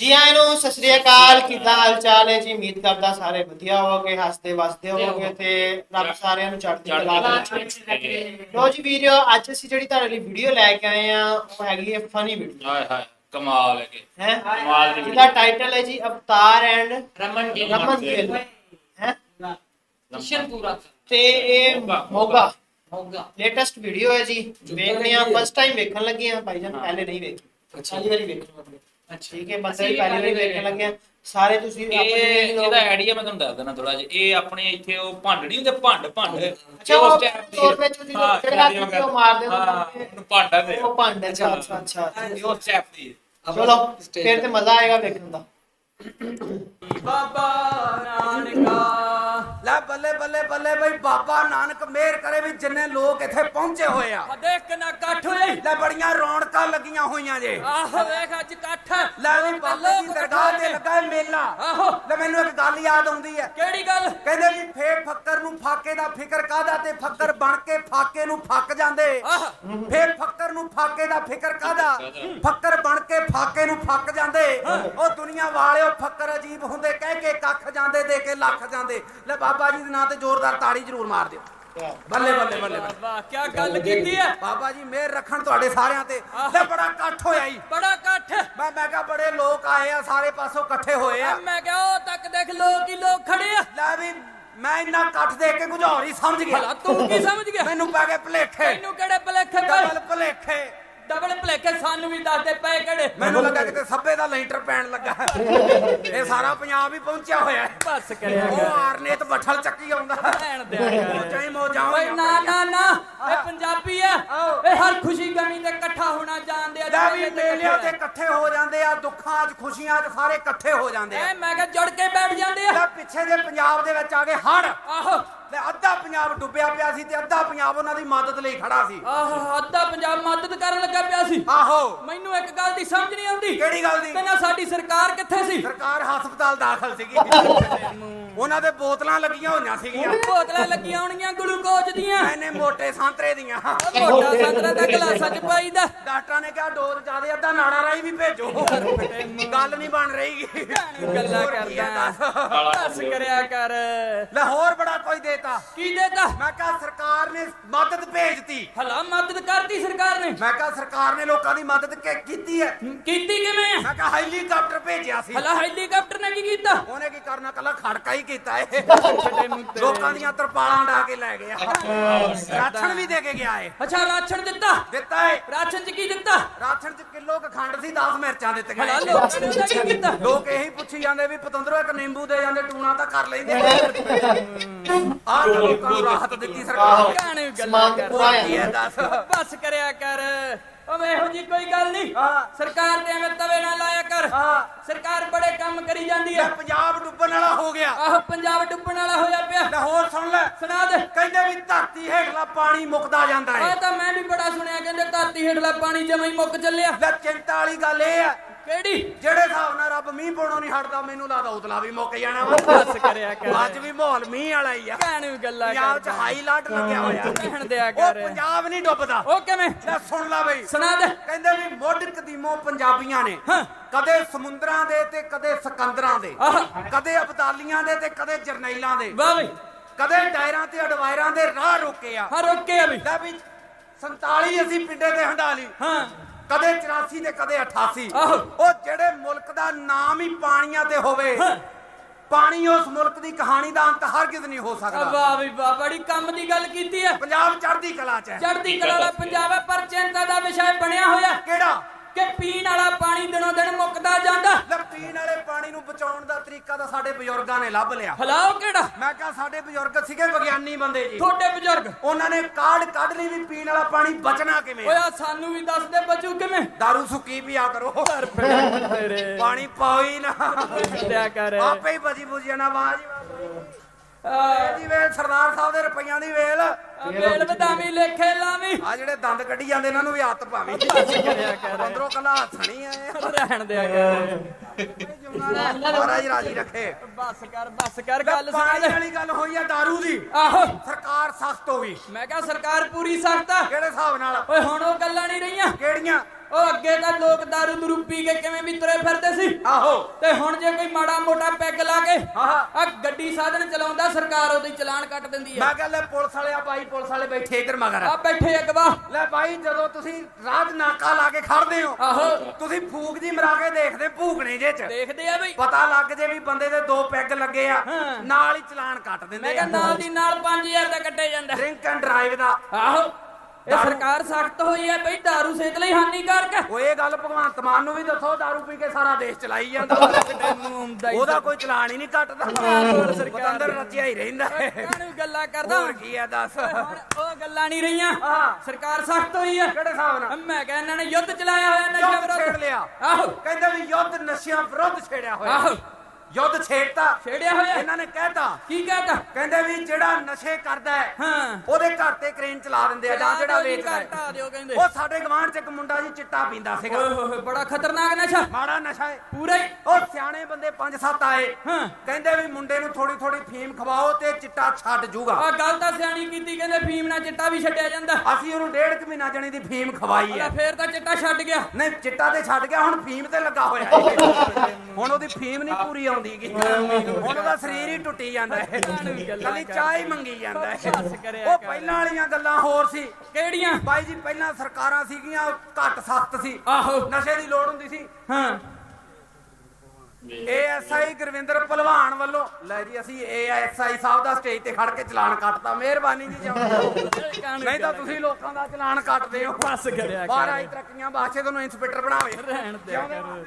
ਜੀ ਆਇਆਂ ਨੂੰ ਸਤਿ ਸ੍ਰੀ ਅਕਾਲ ਕਿੱਦਾਂ ਹਾਲ ਚਾਲ ਹੈ ਜੀ ਉਮੀਦ ਕਰਦਾ ਸਾਰੇ ਵਧੀਆ ਹੋਵੋਗੇ ਹੱਸਦੇ ਵਸਦੇ ਹੋਵੋਗੇ ਤੇ ਰੱਬ ਸਾਰਿਆਂ ਨੂੰ ਚੜ੍ਹਦੀ ਕਲਾ ਵਿੱਚ ਲੋ ਜੀ ਵੀਡੀਓ ਅੱਜ ਅਸੀਂ ਜਿਹੜੀ ਤੁਹਾਡੇ ਲਈ ਵੀਡੀਓ ਲੈ ਕੇ ਆਏ ਆ ਉਹ ਹੈਗੀ ਹੈ ਫਨੀ ਵੀਡੀਓ ਹਾਏ ਹਾਏ ਕਮਾਲ ਹੈ ਕਿ ਹੈ? ਕਮਾਲ ਦੀ ਜਿਹਦਾ ਟਾਈਟਲ ਹੈ ਜੀ ਅਵਤਾਰ ਐਂਡ ਰਮਨ ਗਿੱਲ। ਰਮਨ ਗਿੱਲ। ਹੈ? ਕਿਸ਼ਨਪੁਰਾ ਤੇ ਇਹ ਮੋਗਾ ਹੋਗਾ ਲੇਟੈਸਟ ਵੀਡੀਓ ਹੈ ਜੀ। ਵੇਖਦੇ ਆ ਫਸਟ ਟਾਈਮ ਵੇਖਣ ਲੱਗੇ ਆ ਭਾਈਜਾਨ ਪਹਿਲੇ ਨਹੀਂ ਵੇਖੀ। ਪਹਿਲੀ ਵਾਰੀ ਵੇਖਣ ਲੱਗੇ ਠੀਕ ਹੈ ਬੰਦੇ ਵੀ ਪਹਿਲੀ ਵਾਰੀ ਵੇਖਣ ਲੱਗੇ ਆ ਸਾਰੇ ਤੁਸੀਂ ਇਹ ਆਪਣੇ ਇਹਦਾ ਆਈਡੀਆ ਮੈਂ ਤੁਹਾਨੂੰ ਦੱਸ ਦਿੰਦਾ ਥੋੜਾ ਜਿਹਾ। ਇਹ ਆਪਣੇ ਇੱਥੇ ਉਹ ਭੰਡ ਨਹੀਂ ਹੁੰਦੇ? ਭੰਡ ਭੰਡ। ਅੱਛਾ, ਉਹ ਤੋੜ ਵਿੱਚ ਉਹਦੀ ਹਾਂ, ਜਿਹੜੇ ਖਿਡਾਰੀ ਹੱਥ ਵਗੈਰਾ। ਉਹ ਮਾਰਦੇ ਹੁੰਦੇ ਹਾਂ, ਨੇ। ਉਹਨੂੰ ਭਾਂਡਾ ਦੇ ਉਹ ਭਾਂਡੇ ਅੱਛਾ ਅੱਛਾ ਅੱਛਾ। ਇਹ ਉਸ ਟਾਈਪ ਦੀ ਹੈ। ਚਲੋ ਫਿਰ ਤੇ ਮਜ਼ਾ ਆਏਗਾ ਵੇਖਣ ਦਾ। ਬਾਬਾ ਬੱਲੇ ਬੱਲੇ ਬਈ ਬਾਬਾ ਨਾਨਕ ਮਿਹਰ ਕਰੇ ਵੀ ਜਿੰਨੇ ਲੋਕ ਇੱਥੇ ਪਹੁੰਚੇ ਹੋਏ ਆ। ਦੇਖ ਕਿੰਨਾ ਇਕੱਠ ਹੋਇਆ ਈ। ਲੈ ਬੜੀਆਂ ਰੌਣਕਾਂ ਲੱਗੀਆਂ ਹੋਈਆਂ ਜੇ। ਆਹ ਵੇਖ ਅੱਜ ਇਕੱਠ। ਲੈ ਵੀ ਬਾਬਾ ਜੀ ਦਰਗਾਹ ਤੇ ਲੱਗਾ ਹੈ ਮੇਲਾ। ਆਹੋ। ਲੈ ਮੈਨੂੰ ਇੱਕ ਗੱਲ ਯਾਦ ਆਉਂਦੀ ਹੈ। ਕਿਹੜੀ ਗੱਲ? ਕਹਿੰਦੇ ਵੀ ਫੇ ਫੱਕਰ ਨੂੰ ਫਾਕੇ ਦਾ ਫਿਕਰ ਕਾਦਾ ਤੇ ਫੱਕਰ ਬਣ ਕੇ ਫਾਕੇ ਨੂੰ ਫੱਕ ਜਾਂਦੇ? ਆਹ। ਫੇ ਫੱਕਰ ਨੂੰ ਫਾਕੇ ਦਾ ਫਿਕਰ ਕਾਦਾ ਫੱਕਰ ਬਣ ਕੇ ਫਾਕੇ ਨੂੰ ਫੱਕ ਜਾਂਦੇ? ਉਹ ਦੁਨੀਆ ਵਾਲਿਓ ਫੱਕਰ ਅਜੀਬ ਹੁੰਦੇ ਕਹਿ ਕੇ ਕੱਖ ਜਾਂਦੇ ਦੇ ਕੇ ਲੱਖ ਜਾਂਦੇ। ਲੈ ਬਾਬਾ ਜੀ ਦੇ ਨਾਂ ਤੇ ਜ਼ੋਰਦਾਰ ਤਾੜੀ ਜ਼ਰੂਰ ਮਾਰ ਦਿਓ। ਬੱਲੇ ਬੱਲੇ ਬੱਲੇ। ਵਾਹ ਕੀ ਗੱਲ ਕੀਤੀ ਹੈ ਬਾਬਾ ਜੀ ਮਿਹਰ ਰੱਖਣ ਤੁਹਾਡੇ ਸਾਰਿਆਂ ਤੇ। ਲੈ ਬੜਾ ਇਕੱਠ ਹੋਇਆ ਈ ਬੜਾ ਇਕੱਠ। ਮੈਂ ਮੈਂ ਕਿਹਾ ਬੜੇ ਲੋਕ ਆਏ ਆ ਸਾਰੇ ਪਾਸੋਂ ਇਕੱਠੇ ਹੋਏ ਆ। ਮੈਂ ਕਿਹਾ ਉਹ ਤੱਕ ਦੇਖ ਲੋਕ ਹੀ ਲੋਕ ਖੜੇ ਆ। ਲੈ ਵੀ ਮੈਂ ਇੰਨਾ ਇਕੱਠ ਦੇਖ ਕੇ ਕੁਝ ਹੋਰ ਹੀ ਸਮਝ ਭਲਾ ਗਿਆ ਤੂੰ ਕੀ ਸਮਝ ਗਿਆ? ਮੈਨੂੰ ਪੈ ਗਏ ਭਲੇਖੇ। ਤੈਨੂੰ ਕਿਹੜੇ ਭਲੇਖੇ? ਡਬਲ ਭਲੇਖੇ। ਡਬਲ ਭਲੇਖੇ ਸਾਨੂੰ ਵੀ ਦੱਸਦੇ ਪਏ ਕਿਹੜੇ? ਮੈਨੂੰ ਲੱਗਾ ਕਿਤੇ ਸੱਬੇ ਦਾ ਲੈਂਟਰ ਪੈਣ ਲੱਗਾ। ਇਹ ਸਾਰਾ ਪੰਜਾਬ ਹੀ ਪਹੁੰਚਿਆ ਹੋਇਆ ਹੈ। ਬਸ ਕਰਿਆ ਉਹ ਆਰਨੇਤ ਬੱਠਲ ਚੱਕੀ ਆਉਂਦਾ। ਭੈਣ ਦੇ। ਮੋਜਾਂ ਹੀ ਮੋਜਾਂ ਓਏ ਨਾ ਨਾ ਨਾ ਇਹ ਪੰਜਾਬੀ ਆ। ਇਹ ਹਰ ਖੁਸ਼ੀ ਗਮੀ ਤੇ ਇਕੱਠਾ ਹੋਣਾ ਜਾਣਦੇ ਆ ਲੈ ਵੀ ਮੇਲਿਆਂ ਤੇ ਇਕੱਠੇ ਹੋ ਜਾਂਦੇ ਆ ਦੁੱਖਾਂ 'ਚ ਖੁਸ਼ੀਆਂ 'ਚ ਸਾਰੇ ਇਕੱਠੇ ਹੋ ਜਾਂਦੇ ਐ ਆ ਮੈਂ ਕਿਹਾ ਜੁੜ ਕੇ ਬੈਠ ਜਾਂਦੇ ਆ। ਪਿੱਛੇ ਦੇ ਪੰਜਾਬ ਦੇ ਵਿੱਚ ਆ ਗਏ ਹੜ ਆਹੋ। ਲੈ ਅੱਧਾ ਪੰਜਾਬ ਡੁੱਬਿਆ ਪਿਆ ਸੀ ਤੇ ਅੱਧਾ ਪੰਜਾਬ ਉਹਨਾਂ ਦੀ ਮਦਦ ਲਈ ਖੜਾ ਸੀ। ਆਹ ਅੱਧਾ ਪੰਜਾਬ ਮਦਦ ਕਰਨ ਲੱਗਾ ਪਿਆ ਸੀ। ਆਹੋ। ਮੈਨੂੰ ਇੱਕ ਗੱਲ ਦੀ ਸਮਝ ਨਹੀਂ ਆਉਂਦੀ। ਕਿਹੜੀ ਗੱਲ ਦੀ? ਕਹਿੰਦਾ ਸਾਡੀ ਸਰਕਾਰ ਕਿੱਥੇ ਸੀ? ਸਰਕਾਰ ਹਸਪਤਾਲ ਦਾਖਲ ਸੀਗੀ। ਉਹਨਾਂ ਦੇ ਬੋਤਲਾਂ ਲੱਗੀਆਂ ਹੋਈਆਂ ਸੀਗੀਆਂ। ਬੋਤਲਾਂ ਲੱਗੀਆਂ ਹੋਣਗੀਆਂ ਗਲੂਕੋਜ਼ ਦੀਆਂ। ਐਨੇ ਮੋਟੇ ਸੰਤਰੇ ਦੀਆਂ। ਉਹ ਮੋਟਾ ਸੰਤਰਾ ਤਾਂ ਗਲਾਸਾਂ 'ਚ ਪਾਈਦਾ। ਡਾਕਟਰਾਂ ਨੇ ਕਿਹਾ ਡੋਜ਼ ਜ਼ਿਆਦੇ ਅੱਧਾ ਨਾੜਾ ਰਾਈ ਵੀ ਭੇਜੋ। ਗੱਲ ਨਹੀਂ ਬਣ ਰਹੀ। ਗੱਲਾਂ ਕਰਦਾ। ਦੱਸ। ਕਰਿਆ ਕਰ। ਲੈ ਹੋਰ ਬੜਾ ਕੁਝ ਦੇਤਾ। ਕੀ ਦੇਤਾ? ਮੈਂ ਕਿਹਾ ਸਰਕਾਰ ਨੇ ਮਦਦ ਭੇਜਤੀ। ਹਲਾ ਮਦਦ ਕਰਤੀ ਸਰਕਾਰ ਨੇ। ਮੈਂ ਕਿਹਾ ਸਰਕਾਰ ਨੇ ਲੋਕਾਂ ਦੀ ਮਦਦ ਕੀਤੀ ਹੈ? ਕੀਤੀ ਕਿਵੇਂ ਮੈਂ ਕਿਹਾ ਹੈਲੀਕਾਪਟਰ ਭੇਜਿਆ ਸੀ। ਹਲਾ ਹੈਲੀਕਾਪਟਰ ਨੇ ਕੀ ਕੀਤਾ? ਉਹਨੇ ਕੀ ਕਰਨਾ? ਕੱਲਾ ਖੜਕਾ ਹੀ ਕੀਤਾ ਏ ਲੋਕਾਂ ਦੀਆਂ ਤਰਪਾਲਾਂ ਡਾ ਕੇ ਲੈ ਗਿਆ। ਰਾਸ਼ਨ ਵੀ ਦੇ ਕੇ ਗਿਆ ਏ ਅੱਛਾ ਰਾਸ਼ਨ ਦਿੱਤਾ? ਦਿੱਤਾ ਏ ਰਾਸ਼ਨ 'ਚ ਕੀ ਦਿੱਤਾ? ਰਾਸ਼ਨ ਚ ਕਿਲੋ ਕ ਖੰਡ ਸੀ 10 ਮਿਰਚਾਂ ਦਿੱਤੀਆਂ ਹਲਾ। ਲੋਕਾਂ ਨੇ ਕੀ ਕੀਤਾ ਲੋਕ ਇਹੀ ਪੁੱਛੀ ਜਾਂਦੇ ਵੀ ਪਤੰਦਰੋ ਇੱਕ ਨਿੰਬੂ ਦੇ ਜਾਂਦੇ ਟੂਣਾ ਤਾਂ ਕਰ ਲੈਂਦੇ। ਆਹ ਲੋਕਾਂ ਨੂੰ ਰਾਹਤ ਦਿੱਤੀ ਸਰਕਾਰ ਕਾਣੇ ਗੱਲਾਂ ਕਰ ਪੂਰਾ ਕੀ ਹੈ। ਦੱਸ ਬਸ ਕਰਿਆ ਕਰ। ਓ ਇਹੋ ਜੀ ਕੋਈ ਗੱਲ ਨਹੀਂ। ਹਾਂ। ਸਰਕਾਰ ਤੇ ਐਵੇਂ ਤਵੇ ਨਾ ਲਾਇਆ ਕਰ। ਹਾਂ। ਸਰਕਾਰ ਬੜੇ ਕੰਮ ਕਰੀ ਜਾਂਦੀ ਇਹ ਆ ਪੰਜਾਬ ਡੁੱਬਣ ਵਾਲਾ ਹੋ ਗਿਆ। ਆਹ ਪੰਜਾਬ ਡੁੱਬਣ ਵਾਲਾ ਹੋਇਆ ਪਿਆ। ਲੈ ਹੋਰ ਸੁਣ ਲੈ। ਸੁਣਾ ਦੇ। ਕਹਿੰਦੇ ਵੀ ਧਰਤੀ ਹੇਠਲਾ ਪਾਣੀ ਮੁੱਕਦਾ ਜਾਂਦਾ ਹੈ ਤਾਂ ਮੈਂ ਵੀ ਬੜਾ ਸੁਣਿਆ ਕਹਿੰਦੇ ਧਰਤੀ ਹੇਠਲਾ ਪਾਣੀ ਜਮਾਂ ਹੀ ਮੁੱਕ ਚੱਲਿਆ। ਲੈ ਚਿੰਤਾ ਵਾਲੀ ਗੱਲ ਇਹ ਹੈ ਕਿਹੜੀ? ਜਿਹੜੇ ਹਿਸਾਬ ਨਾਲ ਰੱਬ ਮੀਂਹ ਪਾਉਣੋਂ ਨਹੀਂ ਹਟਦਾ ਮੈਨੂੰ ਲੱਗਦਾ ਉਤਲਾ ਵੀ ਮੁੱਕ ਜਾਣਾ ਵਾ। ਬਸ ਕਰਿਆ ਕਰ। ਅੱਜ ਵੀ ਮਾਹੌਲ ਮੀਂਹ ਵਾਲਾ ਹੀ ਆ। ਕਾਣੇ ਗੱਲਾਂ ਪੰਜਾਬ 'ਚ ਕਰ ਹਾਈ ਅਲਰਟ ਲੱਗਿਆ ਹੋਇਆ। ਕਹਿਣ ਦਿਆ ਉਹ ਕਰ ਪੰਜਾਬ ਨਹੀਂ ਡੁੱਬਦਾ। ਉਹ ਕਿਵੇਂ? ਲੈ ਸੁਣ ਲੈ ਬਈ। ਸੁਣਾ ਦੇ। ਕਹਿੰਦੇ ਵੀ ਮੁੱਢ ਕਦੀਮੋਂ ਪੰਜਾਬੀਆਂ ਨੇ ਹਾਂ। ਕਦੇ ਸਮੁੰਦਰਾਂ ਦੇ ਤੇ ਕਦੇ ਸਕੰਦਰਾਂ ਦੇ ਆਹ। ਕਦੇ ਅਬਦਾਲੀਆਂ ਦੇ ਤੇ ਕਦੇ ਜਰਨੈਲਾਂ ਦੇ। ਵਾਹ ਬਈ। ਕਦੇ ਟਾਇਰਾਂ ਤੇ ਅਡਵਾਇਰਾਂ ਦੇ ਰਾਹ ਰੋਕੇ ਆ। ਹਾਂ ਰੋਕੇ ਆ ਬਈ। ਲੈ ਵੀ 47 ਅਸੀਂ ਪਿੰਡੇ ਤੇ ਹੰਡਾ ਲਈ। ਹਾਂ। ਕਦੇ 84 ਤੇ ਕਦੇ 88 ਆਹੋ। ਉਹ ਜਿਹੜੇ ਮੁਲਕ ਦਾ ਨਾਮ ਹੀ ਪਾਣੀਆਂ ਤੇ ਹੋਵੇ ਹਾਂ। ਪਾਣੀ ਉਸ ਮੁਲਕ ਦੀ ਕਹਾਣੀ ਦਾ ਅੰਤ ਹਰਗਿਜ਼ ਨਹੀਂ ਹੋ ਆ ਸਕਦਾ। ਵਾਹ ਬਈ ਵਾਹ ਬੜੀ ਕੰਮ ਦੀ ਗੱਲ ਕੀਤੀ ਆ ਪੰਜਾਬ ਚੜ੍ਹਦੀ ਕਲਾ 'ਚ ਹੈ। ਚੜ੍ਹਦੀ ਕਲਾ ਦਾ ਪੰਜਾਬ ਹੈ ਪਰ ਚਿੰਤਾ ਦਾ ਵਿਸ਼ਾ ਬਣਿਆ ਹੋਇਆ। ਕਿਹੜਾ? ਕਿ ਪੀਣ ਵਾਲਾ ਪਾਣੀ ਦਿਨੋਂ ਦਿਨ ਮੁੱਕਦਾ ਜਾਂਦਾ। ਲੈ ਪੀਣ ਵਾਲੇ ਪਾਣੀ ਨੂੰ ਬਚਾਉਣ ਦਾ ਤਰੀਕਾ ਤਾਂ ਸਾਡੇ ਬਜ਼ੁਰਗਾਂ ਨੇ ਲੱਭ ਲਿਆ। ਹਲਾਓ ਕਿਹੜਾ? ਮੈਂ ਕਿਹਾ ਸਾਡੇ ਬਜ਼ੁਰਗ ਸੀਗੇ ਵਿਗਿਆਨੀ ਬੰਦੇ ਜੀ। ਤੁਹਾਡੇ ਬਜ਼ੁਰਗ? ਉਹਨਾਂ ਨੇ ਕਾਢ ਕੱਢ ਲਈ ਵੀ ਪੀਣ ਵਾਲਾ ਪਾਣੀ ਬਚਣਾ ਕਿਵੇਂ ਓਏ ਆ ਸਾਨੂੰ ਵੀ ਦੱਸ ਦੇ ਬਚੂ ਕਿਵੇਂ? ਦਾਰੂ ਸੁੱਕੀ ਪੀਆ ਕਰੋ। ਤੇਰੇ। ਪਾਣੀ ਪਾਓ ਹੀ ਨਾ। ਕਰ। ਆਪੇ ਹੀ ਬਜੀ ਬੁਝ ਜਾਣਾ ਵਾਹ ਜੀ ਆ ਵੇਲ ਸਰਦਾਰ ਸਾਹਿਬ ਦੇ ਰੁਪਈਆਂ ਦੀ ਵੇਲ। ਵੇਲ ਵਧਾਵੀ ਲੇਖੇ ਲਾਵੀ। ਆ ਜਿਹੜੇ ਦੰਦ ਕੱਢੀ ਜਾਂਦੇ ਇਹਨਾਂ ਨੂੰ ਵੀ ਹੱਥ ਪਾਵੀਂ। ਅੰਦਰੋਂ ਕੱਲਾ ਆਏ ਆ ਰਹਿਣ ਦਿਆ ਕਰ। ਮਹਾਰਾਜ ਰਾਜੀ ਰੱਖੇ। ਬਸ ਕਰ ਬਸ ਕਰ ਗੱਲ ਸੁਣਾ ਪਾਣੀ ਦੇ ਵਾਲੀ ਗੱਲ ਹੋਈ ਆ ਦਾਰੂ ਦੀ। ਆਹੋ। ਸਰਕਾਰ ਸਖਤ ਹੋ ਗਈ। ਮੈਂ ਕਿਹਾ ਸਰਕਾਰ ਪੂਰੀ ਸਖਤ ਆ। ਕਿਹੜੇ ਹਿਸਾਬ ਨਾਲ? ਓਏ ਹੁਣ ਉਹ ਗੱਲਾਂ ਨਹੀਂ ਰਹੀਆਂ। ਕਿਹੜੀਆਂ? ਉਹ ਅੱਗੇ ਤਾਂ ਲੋਕ ਦਾਰੂ ਦਰੂ ਪੀ ਕੇ ਕਿਵੇਂ ਵੀ ਤੁਰੇ ਫਿਰਦੇ ਸੀ। ਆਹੋ। ਤੇ ਹੁਣ ਜੇ ਕੋਈ ਮਾੜਾ ਮੋਟਾ ਪੈਗ ਲਾ ਕੇ ਆਹ। ਆ ਗੱਡੀ ਸਾਧਨ ਚਲਾਉਂਦਾ ਸਰਕਾਰ ਉਹਦੀ ਚਲਾਨ ਕੱਟ ਦਿੰਦੀ ਆ ਮੈਂ ਕਿਹਾ ਲੈ ਪੁਲਿਸ ਵਾਲੇ ਆ ਬਾਈ ਪੁਲਿਸ ਵਾਲੇ ਬੈਠੇ ਇਧਰ ਮਗਰ। ਆ ਬੈਠੇ ਅਗਵਾ। ਲੈ ਬਾਈ ਜਦੋਂ ਤੁਸੀਂ ਰਾਤ ਨਾਕਾ ਲਾ ਕੇ ਖੜਦੇ ਹੋ ਆਹੋ। ਤੁਸੀਂ ਫੂਕ ਜੀ ਮਰਾ ਕੇ ਦੇਖਦੇ ਭੂਕਣੇ ਜੇ ਚ। ਦੇਖਦੇ ਆ ਬਈ। ਪਤਾ ਲੱਗ ਜੇ ਵੀ ਬੰਦੇ ਦੇ ਦੋ ਪੈਗ ਲੱਗੇ ਆ ਹਾਂ। ਨਾਲ ਹੀ ਚਲਾਨ ਕੱਟ ਮੈਂ ਦਿੰਦੇ ਕਿਹਾ ਆ। ਨਾਲ ਦੀ ਨਾਲ 5000 ਦਾ ਕੱਟੇ ਜਾਂਦਾ। ਡਰਿੰਕ ਐਂਡ ਡਰਾਈਵ ਦਾ। ਆਹੋ। ਇਹ ਸਰਕਾਰ ਸਖਤ ਹੋਈ ਹੈ ਬਈ ਦਾਰੂ ਸਿਹਤ ਲਈ ਹਾਨੀਕਾਰਕ ਹੈ। ਉਹ ਇਹ ਗੱਲ ਭਗਵੰਤ ਮਾਨ ਨੂੰ ਵੀ ਦੱਸੋ ਦਾਰੂ ਪੀ ਕੇ ਸਾਰਾ ਦੇਸ਼ ਚਲਾਈ ਜਾਂਦਾ। ਉਹਦਾ ਕੋਈ ਚਲਾਨ ਹੀ ਨਹੀਂ ਕੱਟਦਾ। ਸਰਕਾਰ ਰਚਿਆ ਹੀ ਰਹਿੰਦਾ। ਹੈ। ਕਾਹਨੂੰ ਗੱਲਾਂ ਕਰਦਾ। ਹੋਰ ਕੀ ਆ ਦੱਸ। ਉਹ ਗੱਲਾਂ ਨਹੀਂ ਰਹੀਆਂ। ਸਰਕਾਰ ਸਖਤ ਹੋਈ ਹੈ। ਕਿਹੜੇ ਹਿਸਾਬ ਨਾਲ? ਮੈਂ ਕਿਹਾ ਇਹਨਾਂ ਨੇ ਯੁੱਧ ਚਲਾਇਆ ਹੋਇਆ ਨਸ਼ਾ ਯੁੱਧ ਛੇੜ ਵਿਰੁੱਧ ਲਿਆ। ਆਹੋ। ਕਹਿੰਦੇ ਵੀ ਯੁੱਧ ਨਸ਼ਿਆਂ ਵਿਰੁੱਧ ਛੇੜਿਆ ਹੋਇਆ। ਆਹੋ। ਯੁੱਧ ਛੇੜਤਾ ਛੇੜਿਆ ਹੋਇਆ। ਇਹਨਾਂ ਨੇ ਕਹਿਤਾ। ਕੀ ਕਹਤਾ? ਕਹਿੰਦੇ ਵੀ ਜਿਹੜਾ ਨਸ਼ੇ ਕਰਦਾ ਹੈ ਹਾਂ। ਉਹਦੇ ਘਰ ਤੇ ਕ੍ਰੇਨ ਚਲਾ ਦਿੰਦੇ ਆ ਜਾਂ ਜਿਹੜਾ ਵੇਚਦਾ ਹੈ। ਘਟਾ ਦਿਓ ਕਹਿੰਦੇ। ਉਹ ਸਾਡੇ ਗਵਾਂਢ ਚ ਇੱਕ ਮੁੰਡਾ ਜੀ ਚਿੱਟਾ ਪੀਂਦਾ ਸੀਗਾ। ਓਏ ਹੋਏ ਹੋਏ, ਬੜਾ ਖਤਰਨਾਕ ਨਸ਼ਾ। ਮਾੜਾ ਨਸ਼ਾ ਹੈ। ਪੂਰਾ ਹੀ। ਉਹ ਸਿਆਣੇ ਬੰਦੇ ਪੰਜ ਸੱਤ ਆਏ। ਹਾਂ। ਕਹਿੰਦੇ ਵੀ ਮੁੰਡੇ ਨੂੰ ਥੋੜੀ ਥੋੜੀ ਫੀਮ ਖਵਾਓ ਤੇ ਚਿੱਟਾ ਛੱਡ ਜੂਗਾ। ਆ ਗੱਲ ਤਾਂ ਸਿਆਣੀ ਕੀਤੀ ਕਹਿੰਦੇ ਫੀਮ ਨਾਲ ਚਿੱਟਾ ਵੀ ਛੱਡਿਆ ਜਾਂਦਾ। ਅਸੀਂ ਉਹਨੂੰ ਡੇਢ ਕੁ ਮਹੀਨਾ ਜਣੀ ਦੀ ਫੀਮ ਖਵਾਈ ਉਹਦਾ ਹੈ ਫੇਰ ਤਾਂ ਚਿੱਟਾ ਛੱਡ ਗਿਆ। ਨਹੀਂ ਚਿੱਟਾ ਤੇ ਛੱਡ ਗਿਆ ਹੁਣ ਫੀਮ ਤੇ ਲੱਗਾ ਹੋਇਆ। ਹੈ। ਉਹਦੀ ਫੀਮ ਨਹੀਂ ਪੂਰੀ ਆਉਂਦੀ ਗੀ ਹੁਣ ਉਹਦਾ ਸਰੀਰ ਹੀ ਟੁੱਟੀ ਜਾਂਦਾ ਹੈ। ਕੱਲੀ ਚਾਹ ਹੀ ਮੰਗੀ ਜਾਂਦਾ ਹੈ। ਉਹ। ਪਹਿਲਾਂ ਵਾਲੀਆਂ ਗੱਲਾਂ ਹੋਰ ਸੀ। ਕਿਹੜੀਆਂ? ਬਾਈ ਜੀ ਪਹਿਲਾਂ ਸਰਕਾਰਾਂ ਸੀਗੀਆਂ ਘੱਟ ਸਖਤ ਸੀ। ਆਹੋ। ਨਸ਼ੇ ਦੀ ਲੋੜ ਹੁੰਦੀ ਸੀ। ਹਾਂ। ਏਐਸਆਈ ਗੁਰਵਿੰਦਰ ਭਲਵਾਨ ਵੱਲੋਂ ਲੈ ਜੀ ਅਸੀਂ ਏਐਸਆਈ ਸਾਹਿਬ ਦਾ ਸਟੇਜ ਤੇ ਖੜ ਕੇ ਚਲਾਨ ਕੱਟਤਾ। ਮਿਹਰਬਾਨੀ ਜੀ ਜਾਓ। ਨਹੀਂ ਤਾਂ ਤੁਸੀਂ ਲੋਕਾਂ ਦਾ ਚਲਾਨ ਕੱਟਦੇ ਹੋ। ਬਸ ਕਰਿਆ ਬਾਹਰ ਕਰ। ਆਈ ਤਰੱਕੀਆਂ ਬਾਦਸ਼ਾਹ ਤੁਹਾਨੂੰ ਇੰਸਪੈਕਟਰ ਬਣਾਵੇ। ਰਹਿਣ ਕਰ।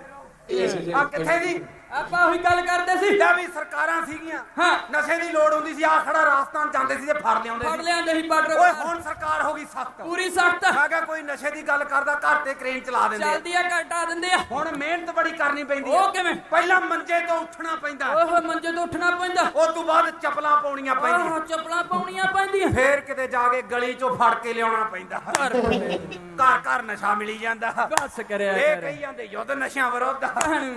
ਆ ਕਿੱਥੇ ਜੀ? ਆਪਾਂ ਉਹੀ ਗੱਲ ਕਰਦੇ ਸੀ। ਲੈ ਵੀ ਸਰਕਾਰਾਂ ਸੀਗੀਆਂ। ਹਾਂ। ਨਸ਼ੇ ਦੀ ਲੋੜ ਹੁੰਦੀ ਸੀ ਆ ਖੜਾ ਰਾਜਸਥਾਨ ਜਾਂਦੇ ਸੀ ਤੇ ਫੜ ਲਿਆਉਂਦੇ ਫੜ ਸੀ ਬਾਰਡਰ ਓਏ ਹੁਣ ਸਰਕਾਰ ਹੋ ਗਈ ਸਖਤ। ਪੂਰੀ ਸਖਤ। ਮੈਂ ਕਿਹਾ ਕੋਈ ਨਸ਼ੇ ਦੀ ਗੱਲ ਕਰਦਾ ਘਰ ਤੇ ਕ੍ਰੇਨ ਚਲਾ ਦਿੰਦੇ ਆ। ਚੱਲਦੀ ਆ ਘਟਾ ਦਿੰਦੇ ਆ। ਹੁਣ ਮਿਹਨਤ ਬੜੀ ਕਰਨੀ ਪੈਂਦੀ ਉਹ ਕਿਵੇਂ? ਪਹਿਲਾਂ ਮੰਜੇ ਤੋਂ ਉੱਠਣਾ ਪੈਂਦਾ। ਓਹ ਮੰਜੇ ਤੋਂ ਉੱਠਣਾ ਪੈਂਦਾ। ਉਸ ਤੋਂ ਬਾਅਦ ਚੱਪਲਾਂ ਪਾਉਣੀਆਂ ਪੈਂਦੀਆਂ। ਆਹ ਚੱਪਲਾਂ ਪਾਉਣੀਆਂ ਪੈਂਦੀਆਂ। ਫੇਰ ਕਿਤੇ ਜਾ ਕੇ ਗਲੀ ਚੋਂ ਫੜ ਕੇ ਲਿਆਉਣਾ ਪੈਂਦਾ। ਘਰ। ਘਰ ਘਰ ਨਸ਼ਾ ਮਿਲੀ ਜਾਂਦਾ। ਬਸ ਕਰਿਆ ਇਹ ਕਹੀ ਜਾਂਦੇ ਯੁੱਧ ਨਸ਼ਿਆਂ ਵਿਰੁੱਧ।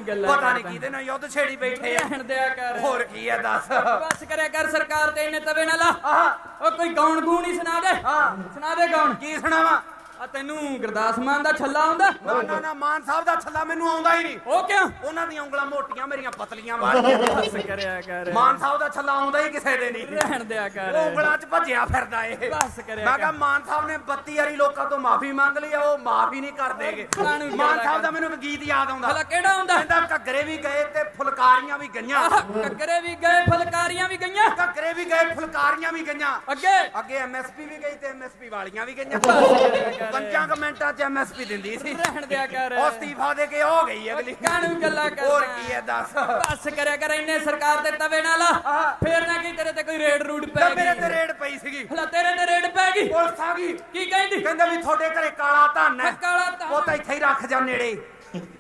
ਗੱਲਾਂ ਪਤਾ ਨਹੀਂ ਕਰਦਾ। ਕਿਹਦੇ ਨਾਲ ਯੁੱਧ ਛੇੜੀ ਬੈਠੇ ਆ। ਰਹਿਣ ਦਿਆ ਕਰ। ਹੋਰ ਕੀ ਆ ਦੱਸ। ਬਸ ਕਰਿਆ ਕਰ ਸਰਕਾਰ ਤੇ ਇਹਨੇ ਤਵੇ ਨਾ ਲਾ। ਆਹ ਉਹ ਕੋਈ ਗਾਉਣ ਗੂਣ ਹੀ ਸੁਣਾ ਦੇ। ਹਾਂ। ਸੁਣਾ ਦੇ ਗਾਉਣ। ਕੀ ਸੁਣਾਵਾ? ਆ ਤੈਨੂੰ ਗੁਰਦਾਸ ਮਾਨ ਦਾ ਛੱਲਾ ਆਉਂਦਾ? ਨਾ ਨਾ ਨਾ ਮਾਨ ਸਾਹਿਬ ਦਾ ਛੱਲਾ ਮੈਨੂੰ ਆਉਂਦਾ ਹੀ ਨਹੀਂ। ਉਹ ਕਿਉਂ? ਉਹਨਾਂ ਦੀਆਂ ਉਂਗਲਾਂ ਮੋਟੀਆਂ ਮੇਰੀਆਂ ਪਤਲੀਆਂ ਵਾਲੀਆਂ ਕਰਿਆ ਕਰ। ਮਾਨ ਸਾਹਿਬ ਦਾ ਛੱਲਾ ਆਉਂਦਾ ਹੀ ਕਿਸੇ ਦੇ ਨਹੀਂ। ਰਹਿਣ ਦਿਆ ਕਰ। ਉਹ ਉਂਗਲਾਂ 'ਚ ਭੱਜਿਆ ਫਿਰਦਾ ਇਹ। ਬਸ ਕਰਿਆ ਮੈਂ। ਕਿਹਾ ਮਾਨ ਸਾਹਿਬ ਨੇ 32 ਵਾਰੀ ਲੋਕਾਂ ਤੋਂ ਮਾਫੀ ਮੰਗ ਲਈ ਆ ਉਹ ਮਾਫੀ ਨਹੀਂ ਕਰਦੇਗੇ ਕਾਹਨੂੰ ਮਾਨ ਸਾਹਿਬ ਦਾ ਮੈਨੂੰ ਇੱਕ ਗੀਤ ਯਾਦ ਆਉਂਦਾ। ਭਲਾ ਕਿਹੜਾ ਆਉਂਦਾ? ਕਹਿੰਦਾ ਘੱਗਰੇ ਵੀ ਗਏ ਤੇ ਫੁਲਕਾਰੀਆਂ ਵੀ ਗਈਆਂ। ਕੱਕਰੇ ਵੀ ਗਏ ਫਲਕਾਰੀਆਂ ਵੀ ਗਈਆਂ। ਘੱਗਰੇ ਵੀ ਗਏ ਫੁਲਕਾਰੀਆਂ ਵੀ ਗਈਆਂ। ਅੱਗੇ? ਅੱਗੇ ਐਮਐਸਪੀ ਵੀ ਗਈ ਤੇ ਐਮਐਸਪੀ ਵਾਲੀਆਂ ਵੀ ਗਈਆਂ। ਕਰ। ਪੰਜਾਂ ਕੁ ਮਿੰਟਾਂ 'ਚ ਐਮਐਸਪੀ ਦਿੰਦੀ ਸੀ। ਰਹਿਣ ਦਿਆ ਕਰ। ਉਹ ਅਸਤੀਫਾ ਦੇ ਕੇ ਹੋ ਗਈ ਅਗਲੀ। ਕਾਹਨੂੰ ਗੱਲਾਂ ਕਰਦਾ। ਹੋਰ ਕੀ ਹੈ ਦੱਸ। ਬਸ ਕਰਿਆ ਕਰ ਇੰਨੇ ਸਰਕਾਰ ਤੇ ਤਵੇ ਨਾ ਲਾ ਆਹ। ਫੇਰ ਨਾ ਕੀ ਤੇਰੇ ਤੇ ਕੋਈ ਰੇਡ ਰੂਡ ਪੈ ਤੇ ਮੇਰੇ ਗਈ। ਤੇ ਰੇਡ ਪਈ ਸੀਗੀ। ਹਲਾ ਤੇਰੇ ਤੇ ਰੇਡ ਪੈ ਗਈ। ਪੁਲਿਸ ਆ ਗਈ। ਕੀ ਕਹਿੰਦੀ? ਕਹਿੰਦੇ ਵੀ ਤੁਹਾਡੇ ਘਰੇ ਕਾਲਾ ਧਨ ਹੈ। ਕਾਲਾ ਧਨ। ਉਹ ਤਾਂ ਇੱਥੇ ਹੀ ਰੱਖ ਜਾ ਨੇੜੇ।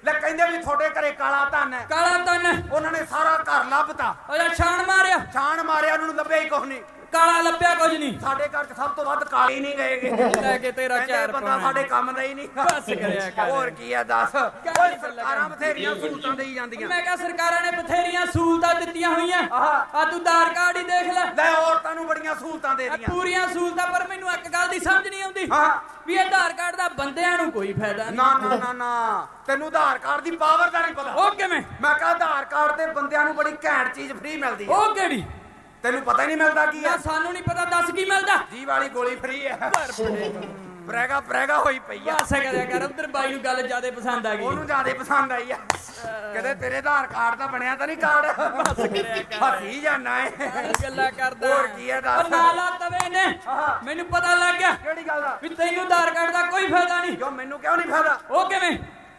ਲੈ ਕਹਿੰਦੇ ਵੀ ਤੁਹਾਡੇ ਘਰੇ ਕਾਲਾ ਧਨ ਹੈ। ਕਾਲਾ ਤਨ ਉਹਨਾਂ ਨੇ ਸਾਰਾ ਘਰ ਲੱਭਤਾ। ਉਹ ਛਾਣ ਮਾਰਿਆ। ਛਾਣ ਮਾਰਿਆ ਉਹਨਾਂ ਨੂੰ ਲੱਭਿਆ ਹੀ ਕੁਛ ਨਹੀਂ। ਕਾਲਾ ਲੱਭਿਆ ਕੁਝ ਨਹੀਂ। ਸਾਡੇ ਘਰ 'ਚ ਸਭ ਤੋਂ ਵੱਧ ਕਾਲੇ ਨਹੀਂ ਗਏਗੇ। ਲੈ ਕੇ ਤੇਰਾ ਚਾਰ ਬੰਦਾ। ਸਾਡੇ ਕੰਮ ਦਾ ਹੀ ਨਹੀਂ। ਬਸ ਕਰਿਆ ਕਰ। ਹੋਰ ਕੀ ਆ ਦੱਸ। ਓਏ ਸਰਕਾਰਾਂ ਬਥੇਰੀਆਂ ਸਹੂਲਤਾਂ ਦੇਈ ਜਾਂਦੀਆਂ। ਮੈਂ ਕਿਹਾ ਸਰਕਾਰਾਂ ਨੇ ਬਥੇਰੀਆਂ ਸਹੂਲਤਾਂ ਦਿੱਤੀਆਂ ਹੋਈਆਂ। ਆ ਤੂੰ ਆਧਾਰ ਕਾਰਡ ਹੀ ਦੇਖ ਲੈ। ਲੈ ਔਰਤਾਂ ਨੂੰ ਬੜੀਆਂ ਸਹੂਲਤਾਂ ਦੇ ਦੀਆਂ ਪੂਰੀਆਂ ਸਹੂਲਤਾਂ ਪਰ ਮੈਨੂੰ ਇੱਕ ਗੱਲ ਦੀ ਸਮਝ ਨਹੀਂ ਆਉਂਦੀ। ਵੀ ਇਹ ਆਧਾਰ ਕਾਰਡ ਦਾ ਬੰਦਿਆਂ ਨੂੰ ਕੋਈ ਫਾਇਦਾ ਨਹੀਂ। ਨਾ ਨਾ ਨਾ ਨਾ। ਤੈਨੂੰ ਆਧਾਰ ਕਾਰਡ ਦੀ ਪਾਵਰ ਦਾ ਨਹੀਂ ਪਤਾ। ਉਹ ਕਿਵੇਂ? ਮੈਂ ਕਿਹਾ ਆਧਾਰ ਕਾਰਡ ਤੇ ਬੰਦਿਆਂ ਨੂੰ ਬੜੀ ਘੈਂਟ ਚੀਜ਼ ਫ੍ਰੀ ਮਿਲਦੀ ਹੈ ਉਹ ਕਿਹੜੀ? ਤੈਨੂੰ ਪਤਾ ਹੀ ਨਹੀਂ ਮਿਲਦਾ ਕੀ ਨਾ ਸਾਨੂੰ ਨਹੀਂ ਪਤਾ ਦੱਸ ਕੀ ਮਿਲਦਾ? ਜੀ ਵਾਲੀ ਗੋਲੀ ਫ੍ਰੀ ਹੈ ਬਰੇਗਾ ਬਰੇਗਾ ਹੋਈ ਪਈ ਆ। ਬਸ ਕਰਿਆ ਕਰ ਉਧਰ ਬਾਈ ਨੂੰ ਗੱਲ ਜ਼ਿਆਦਾ ਪਸੰਦ ਆ ਗਈ। ਉਹਨੂੰ ਜ਼ਿਆਦਾ ਪਸੰਦ ਆਈ ਆ। ਕਦੇ ਤੇਰੇ ਆਧਾਰ ਕਾਰਡ ਤਾਂ ਬਣਿਆ ਤਾਂ ਨਹੀਂ ਕਾਰਡ। ਬਸ ਕਰਿਆ ਕਰ। ਹੱਸੀ ਜਾਣਾ ਏ। ਗੱਲਾਂ ਕਰਦਾ। ਹੋਰ ਕੀ ਹੈ ਦੱਸ? ਨਾਲਾ ਤਵੇ ਨੇ। ਮੈਨੂੰ ਪਤਾ ਲੱਗ ਗਿਆ ਕਿਹੜੀ ਗੱਲ ਦਾ ਵੀ ਤੈਨੂੰ ਆਧਾਰ ਕਾਰਡ ਦਾ ਕੋਈ ਫਾਇਦਾ ਨਹੀਂ। ਕਿਉਂ ਮੈਨੂੰ ਕਿਉਂ ਨਹੀਂ ਫਾਇਦਾ? ਉਹ ਕਿਵੇਂ?